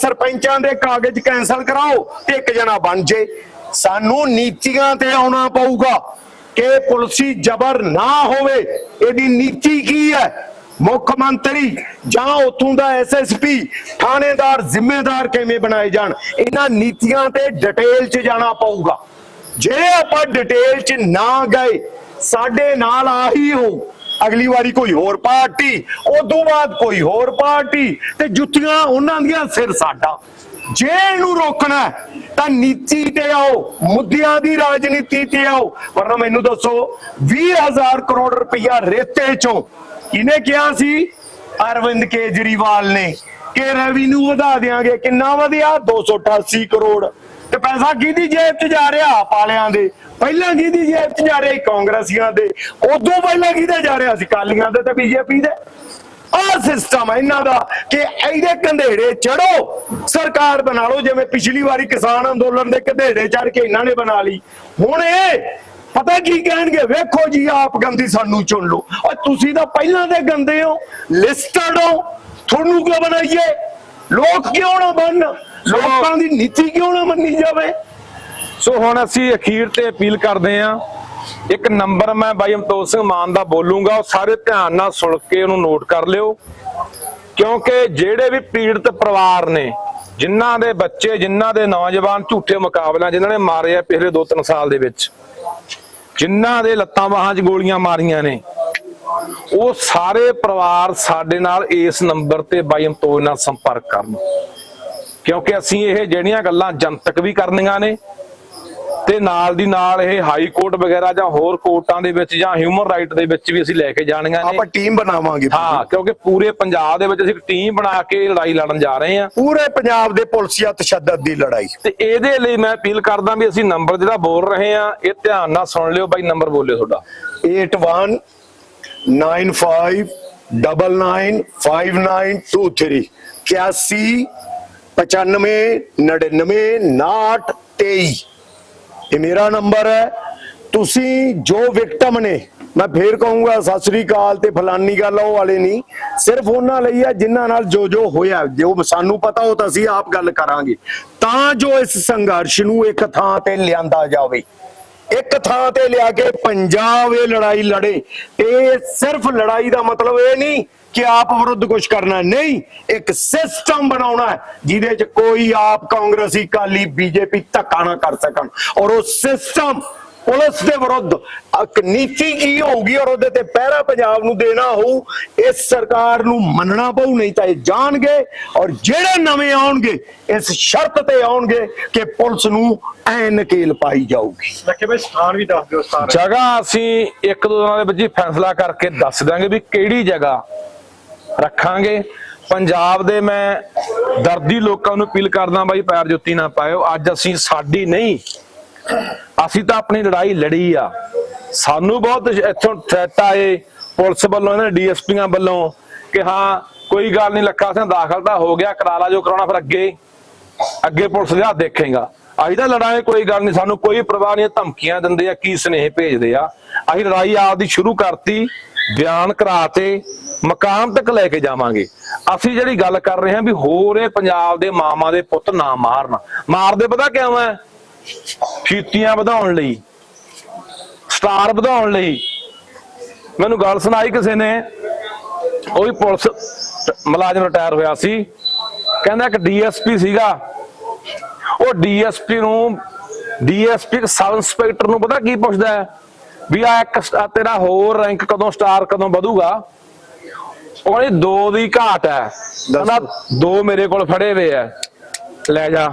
ਸਰਪੰਚਾਂ ਦੇ ਕਾਗਜ਼ ਕੈਨਸਲ ਕਰਾਓ ਤੇ ਇੱਕ ਜਣਾ ਬਣ ਜੇ। ਸਾਨੂੰ ਨੀਤੀਆਂ ਤੇ ਆਉਣਾ ਪਊਗਾ। ਕਿ ਪੁਲਸੀ ਜ਼ਬਰ ਨਾ ਹੋਵੇ, ਇਹਦੀ ਨੀਤੀ ਕੀ ਹੈ? ਮੁੱਖ ਮੰਤਰੀ ਜਾਂ ਉਥੋਂ ਦਾ ਐਸਐਸਪੀ ਥਾਣੇਦਾਰ ਜ਼ਿੰਮੇਦਾਰ ਕਿਵੇਂ ਬਣਾਏ ਜਾਣ? ਇਹਨਾਂ ਨੀਤੀਆਂ ਤੇ ਡਿਟੇਲ 'ਚ ਜਾਣਾ ਪਊਗਾ। ਜੇ ਆਪਾਂ ਡਿਟੇਲ 'ਚ ਨਾ ਗਏ, ਸਾਡੇ ਨਾਲ ਆਹੀ ਹੋ। ਅਗਲੀ ਵਾਰੀ ਕੋਈ ਹੋਰ ਪਾਰਟੀ, ਉਦੋਂ ਬਾਅਦ ਕੋਈ ਹੋਰ ਪਾਰਟੀ, ਤੇ ਜੁੱਤੀਆਂ ਉਹਨਾਂ ਦੀਆਂ ਸਿਰ ਸਾਡਾ। ਜੇ ਇਹਨੂੰ ਰੋਕਣਾ ਤਾਂ ਨੀਤੀ ਤੇ ਆਓ, ਮੁੱਦਿਆਂ ਦੀ ਰਾਜਨੀਤੀ ਤੇ ਆਓ। ਵਰਨਾ ਮੈਨੂੰ ਦੱਸੋ 20000 ਕਰੋੜ ਰੁਪਇਆ ਰੇਤੇ ਚੋਂ ਕਿਹਨੇ ਕਿਹਾ ਸੀ? ਅਰਵਿੰਦ ਕੇਜਰੀਵਾਲ ਨੇ। ਕਿ ਰੈਵਨਿਊ ਵਧਾ ਦੇਾਂਗੇ ਕਿੰਨਾ ਵਧਿਆ? 288 ਕਰੋੜ। ਤੇ ਪੈਸਾ ਕਿਹਦੀ ਜੇਬ 'ਚ ਜਾ ਰਿਹਾ? ਆਪ ਵਾਲਿਆਂ ਦੇ। ਪਹਿਲਾਂ ਕਿਹਦੀ ਜੇਬ 'ਚ ਜਾ ਰਿਹਾ? ਕਾਂਗਰਸੀਆਂ ਦੇ। ਉਦੋਂ ਪਹਿਲਾਂ ਕਿਹਦੇ ਜਾ ਰਿਹਾ ਸੀ? ਕਾਲੀਆਂ ਦੇ ਤੇ ਬੀਜੇਪੀ ਦੇ। ਆਹ ਸਿਸਟਮ ਹੈ ਇਹਨਾਂ ਦਾ ਕਿ ਇਹਦੇ ਕੰਧੇੜੇ ਚੜੋ। ਸਰਕਾਰ ਬਣਾ ਲਓ, ਜਿਵੇਂ ਪਿਛਲੀ ਵਾਰੀ ਕਿਸਾਨ ਅੰਦੋਲਨ ਦੇ ਕੰਧੇੜੇ ਚੜ ਕੇ ਇਹਨਾਂ ਨੇ ਬਣਾ ਲਈ। ਹੁਣ ਇਹ ਪਤਾ ਕੀ ਕਹਿਣਗੇ? ਵੇਖੋ ਜੀ, ਆਪ ਗੰਦੀ ਸਾਨੂੰ ਚੁਣ ਲਓ। ਔਰ ਤੁਸੀਂ ਤਾਂ ਪਹਿਲਾਂ ਦੇ ਗੰਦੇ ਹੋ ਲਿਸਟਡ ਹੋ। ਤੁਹਾਨੂੰ ਕਿਉਂ ਬਣਾਈਏ? ਲੋਕ ਕਿਉਂ ਨਾ ਬਣ ਲੋਕਾਂ ਦੀ ਨੀਤੀ ਕਿਉਂ ਨਾ ਮੰਨੀ ਜਾਵੇ? ਸੋ ਹੁਣ ਅਸੀਂ ਅਖੀਰ ਤੇ ਅਪੀਲ ਕਰਦੇ ਹਾਂ। ਇੱਕ ਨੰਬਰ ਮੈਂ ਬਾਈ ਅਮਤੋਤ ਸਿੰਘ ਮਾਨ ਦਾ ਬੋਲੂੰਗਾ, ਉਹ ਸਾਰੇ ਧਿਆਨ ਨਾਲ ਸੁਣ ਕੇ ਉਹਨੂੰ ਨੋਟ ਕਰ ਲਿਓ। ਕਿਉਂਕਿ ਜਿਹੜੇ ਵੀ ਪੀੜਤ ਪਰਿਵਾਰ ਨੇ, ਜਿਨ੍ਹਾਂ ਦੇ ਬੱਚੇ, ਜਿਨ੍ਹਾਂ ਦੇ ਨੌਜਵਾਨ ਝੂਠੇ ਮੁਕਾਬਲਿਆਂ, ਜਿਨ੍ਹਾਂ ਨੇ ਮਾਰੇ ਆ ਪਿਛਲੇ 2-3 ਸਾਲ ਦੇ ਵਿੱਚ, ਜਿਨ੍ਹਾਂ ਦੇ ਲੱਤਾਂ ਬਾਹਾਂ 'ਚ ਗੋਲੀਆਂ ਮਾਰੀਆਂ ਨੇ, ਉਹ ਸਾਰੇ ਪਰਿਵਾਰ ਸਾਡੇ ਨਾਲ ਇਸ ਨੰਬਰ ਤੇ ਬਾਈ ਅਮਤੋਜ ਨਾਲ ਸੰਪਰਕ ਕਰਨ। ਕਿਉਂਕਿ ਅਸੀਂ ਇਹ ਜਿਹੜੀਆਂ ਗੱਲਾਂ ਜਨਤਕ ਵੀ ਕਰਨੀਆਂ ਨੇ ਤੇ ਨਾਲ ਦੀ ਨਾਲ ਇਹ ਹਾਈ ਕੋਰਟ ਵਗੈਰਾ ਜਾਂ ਹੋਰ ਕੋਰਟਾਂ ਦੇ ਵਿੱਚ ਜਾਂ ਹਿਊਮਨ ਰਾਈਟ ਦੇ ਵਿੱਚ ਵੀ ਅਸੀਂ ਲੈ ਕੇ ਜਾਣੀਆਂ ਆਪਾਂ ਨੇ ਟੀਮ ਬਣਾਵਾਂਗੇ ਹਾਂ ਕਿਉਂਕਿ ਪੂਰੇ ਪੰਜਾਬ ਦੇ ਵਿੱਚ ਅਸੀਂ ਟੀਮ ਬਣਾ ਕੇ ਲੜਾਈ ਲੜਨ ਜਾ ਰਹੇ ਹਾਂ। ਪੂਰੇ ਪੰਜਾਬ ਦੇ ਪੁਲਸੀਆ ਤਸ਼ੱਦਦ ਦੀ ਲੜਾਈ। ਤੇ ਇਹਦੇ ਲਈ ਮੈਂ ਅਪੀਲ ਕਰਦਾ ਵੀ ਅਸੀਂ ਨੰਬਰ ਜਿਹੜਾ ਬੋਲ ਰਹੇ ਹਾਂ ਇਹ ਧਿਆਨ ਨਾਲ ਸੁਣ ਲਿਓ ਬਾਈ ਨੰਬਰ ਬੋਲਿਓ ਤੁਹਾਡਾ। 81 95 99 5923 81 95 99 59 23 ਇਹ ਮੇਰਾ ਨੰਬਰ ਹੈ। ਤੁਸੀਂ ਜੋ ਵਿਕਟਮ ਨੇ, ਮੈਂ ਫੇਰ ਕਹੂੰਗਾ, ਸਤਿ ਸ੍ਰੀ ਅਕਾਲ ਤੇ ਫਲਾਨੀ ਗੱਲ ਉਹ ਵਾਲੇ ਨਹੀਂ। ਸਿਰਫ ਉਹਨਾਂ ਲਈ ਹੈ ਜਿਨ੍ਹਾਂ ਨਾਲ ਜੋ ਜੋ ਹੋਇਆ, ਜੋ ਸਾਨੂੰ ਪਤਾ ਹੋ ਤਾਂ ਅਸੀਂ ਆਪ ਗੱਲ ਕਰਾਂਗੇ। ਤਾਂ ਜੋ ਇਸ ਸੰਘਰਸ਼ ਨੂੰ ਇੱਕ ਥਾਂ ਤੇ ਲਿਆਂਦਾ ਜਾਵੇ। ਇੱਕ ਥਾਂ ਤੇ ਲਿਆ ਕੇ ਪੰਜਾਬ ਇਹ ਲੜਾਈ ਲੜੇ। ਇਹ ਸਿਰਫ ਲੜਾਈ ਦਾ ਮਤਲਬ ਇਹ ਨਹੀਂ ਕਿ ਆਪ ਵਿਰੁੱਧ ਕੁਝ ਕਰਨਾ ਨਹੀਂ, ਇੱਕ ਸਿਸਟਮ ਬਣਾਉਣਾ ਜਿਹਦੇ ਚ ਕੋਈ ਆਪ ਕਾਂਗਰਸੀ ਕਾਲੀ ਬੀਜੇਪੀ ਧੱਕਾ ਨਾ ਕਰ ਸਕਣ। ਔਰ ਉਹ ਸਿਸਟਮ ਪੁਲਿਸ ਦੇ ਵਿਰੁੱਧ ਇੱਕ ਨੀਤੀ ਕੀ ਹੋਊਗੀ ਔਰ ਉਹਦੇ ਤੇ ਪਹਿਰਾ ਪੰਜਾਬ ਨੂੰ ਦੇਣਾ ਹੋਊ ਇਸ ਸਰਕਾਰ ਨੂੰ ਮੰਨਣਾ ਪਊ ਨਹੀਂ ਤਾਂ ਇਹ ਜਾਣਗੇ ਔਰ ਜਿਹੜੇ ਨਵੇਂ ਆਉਣਗੇ ਇਸ ਸ਼ਰਤ ਤੇ ਆਉਣਗੇ ਕਿ ਪੁਲਿਸ ਨੂੰ ਐ ਨਕੇਲ ਪਾਈ ਜਾਊਗੀ। ਲੱਖੇ ਭਾਈ ਸਥਾਨ ਵੀ ਦੱਸ ਦਿਓ ਸਥਾਨ ਜਗ੍ਹਾ ਅਸੀਂ ਇੱਕ ਦੋ ਦਿਨਾਂ ਦੇ ਵਿੱਚ ਹੀ ਫੈਸਲਾ ਕਰਕੇ ਦੱਸ ਦਾਂਗੇ ਵੀ ਕਿਹੜੀ ਜਗ੍ਹਾ ਰੱਖਾਂਗੇ। ਪੰਜਾਬ ਦੇ ਮੈਂ ਦਰਦੀ ਲੋਕਾਂ ਨੂੰ ਅਪੀਲ ਕਰਦਾ ਬਾਈ ਪੈਰ ਜੁੱਤੀ ਨਾ ਪਾਇਓ। ਅੱਜ ਅਸੀਂ ਸਾਡੀ ਨਹੀਂ ਅਸੀਂ ਤਾਂ ਆਪਣੀ ਲੜਾਈ ਲੜੀ ਆ। ਸਾਨੂੰ ਬਹੁਤ ਇੱਥੋਂ ਥ੍ਰੈਟ ਆਏ, ਪੁਲਿਸ ਵੱਲੋਂ ਇਹਨਾਂ ਡੀਐਸਪੀਆਂ ਵੱਲੋਂ ਕਿ ਹਾਂ, ਕੋਈ ਗੱਲ ਨਹੀਂ, ਲੱਖਾ ਸਿੰਘ ਦਾਖਲ ਤਾਂ ਹੋ ਗਿਆ, ਕਰਾ ਲਾ ਜੋ ਕਰਾਉਣਾ, ਫਿਰ ਅੱਗੇ ਅੱਗੇ ਪੁਲਿਸ ਦੇ ਦੇਖੇਗਾ। ਅਸੀਂ ਤਾਂ ਲੜਾਂਗੇ, ਕੋਈ ਗੱਲ ਨਹੀਂ, ਸਾਨੂੰ ਕੋਈ ਪਰਵਾਹ ਨਹੀਂ ਧਮਕੀਆਂ ਦਿੰਦੇ ਆ, ਕੀ ਸਨੇਹ ਭੇਜਦੇ ਆ। ਅਸੀਂ ਲੜਾਈ ਆਪਦੀ ਸ਼ੁਰੂ ਕਰਤੀ, ਬਿਆਨ ਕਰਾਤੇ, ਮਕਾਮ ਤੱਕ ਲੈ ਕੇ ਜਾਵਾਂਗੇ। ਅਸੀਂ ਜਿਹੜੀ ਗੱਲ ਕਰ ਰਹੇ ਹਾਂ ਵੀ ਹੋਰ ਇਹ ਪੰਜਾਬ ਦੇ ਮਾਮਾ ਦੇ ਪੁੱਤ ਨਾ ਮਾਰਨ। ਮਾਰਦੇ ਪਤਾ ਕਿਉਂ ਐ ਫੀਤੀਆਂ ਵਧਾਉਣ ਲਈ ਸਟਾਰ ਵਧਾਉਣ ਲਈ। ਮੈਨੂੰ ਗੱਲ ਸੁਣਾਈ ਕਿਸੇ ਨੇ? ਉਹ ਵੀ ਪੁਲਿਸ ਮੁਲਾਜ਼ਮ ਰਿਟਾਇਰ ਹੋਇਆ ਸੀ। ਕਹਿੰਦਾ ਇੱਕ ਡੀਐਸਪੀ ਸੀਗਾ। ਉਹ ਡੀਐਸਪੀ ਨੂੰ ਡੀਐਸਪੀ ਸਬ ਇੰਸਪੈਕਟਰ ਨੂੰ ਪਤਾ ਕੀ ਪੁੱਛਦਾ ਹੈ? ਵੀ ਆ ਇੱਕ ਤੇਰਾ ਹੋਰ ਰੈਂਕ ਕਦੋਂ ਸਟਾਰ ਕਦੋਂ ਵਧੂਗਾ? ਉਹ ਕਹਿੰਦੀ ਦੋ ਦੀ ਘਾਟ ਹੈ। ਕਹਿੰਦਾ ਦੋ ਮੇਰੇ ਕੋਲ ਫੜੇ ਹੋਏ ਆ ਲੈ ਜਾ।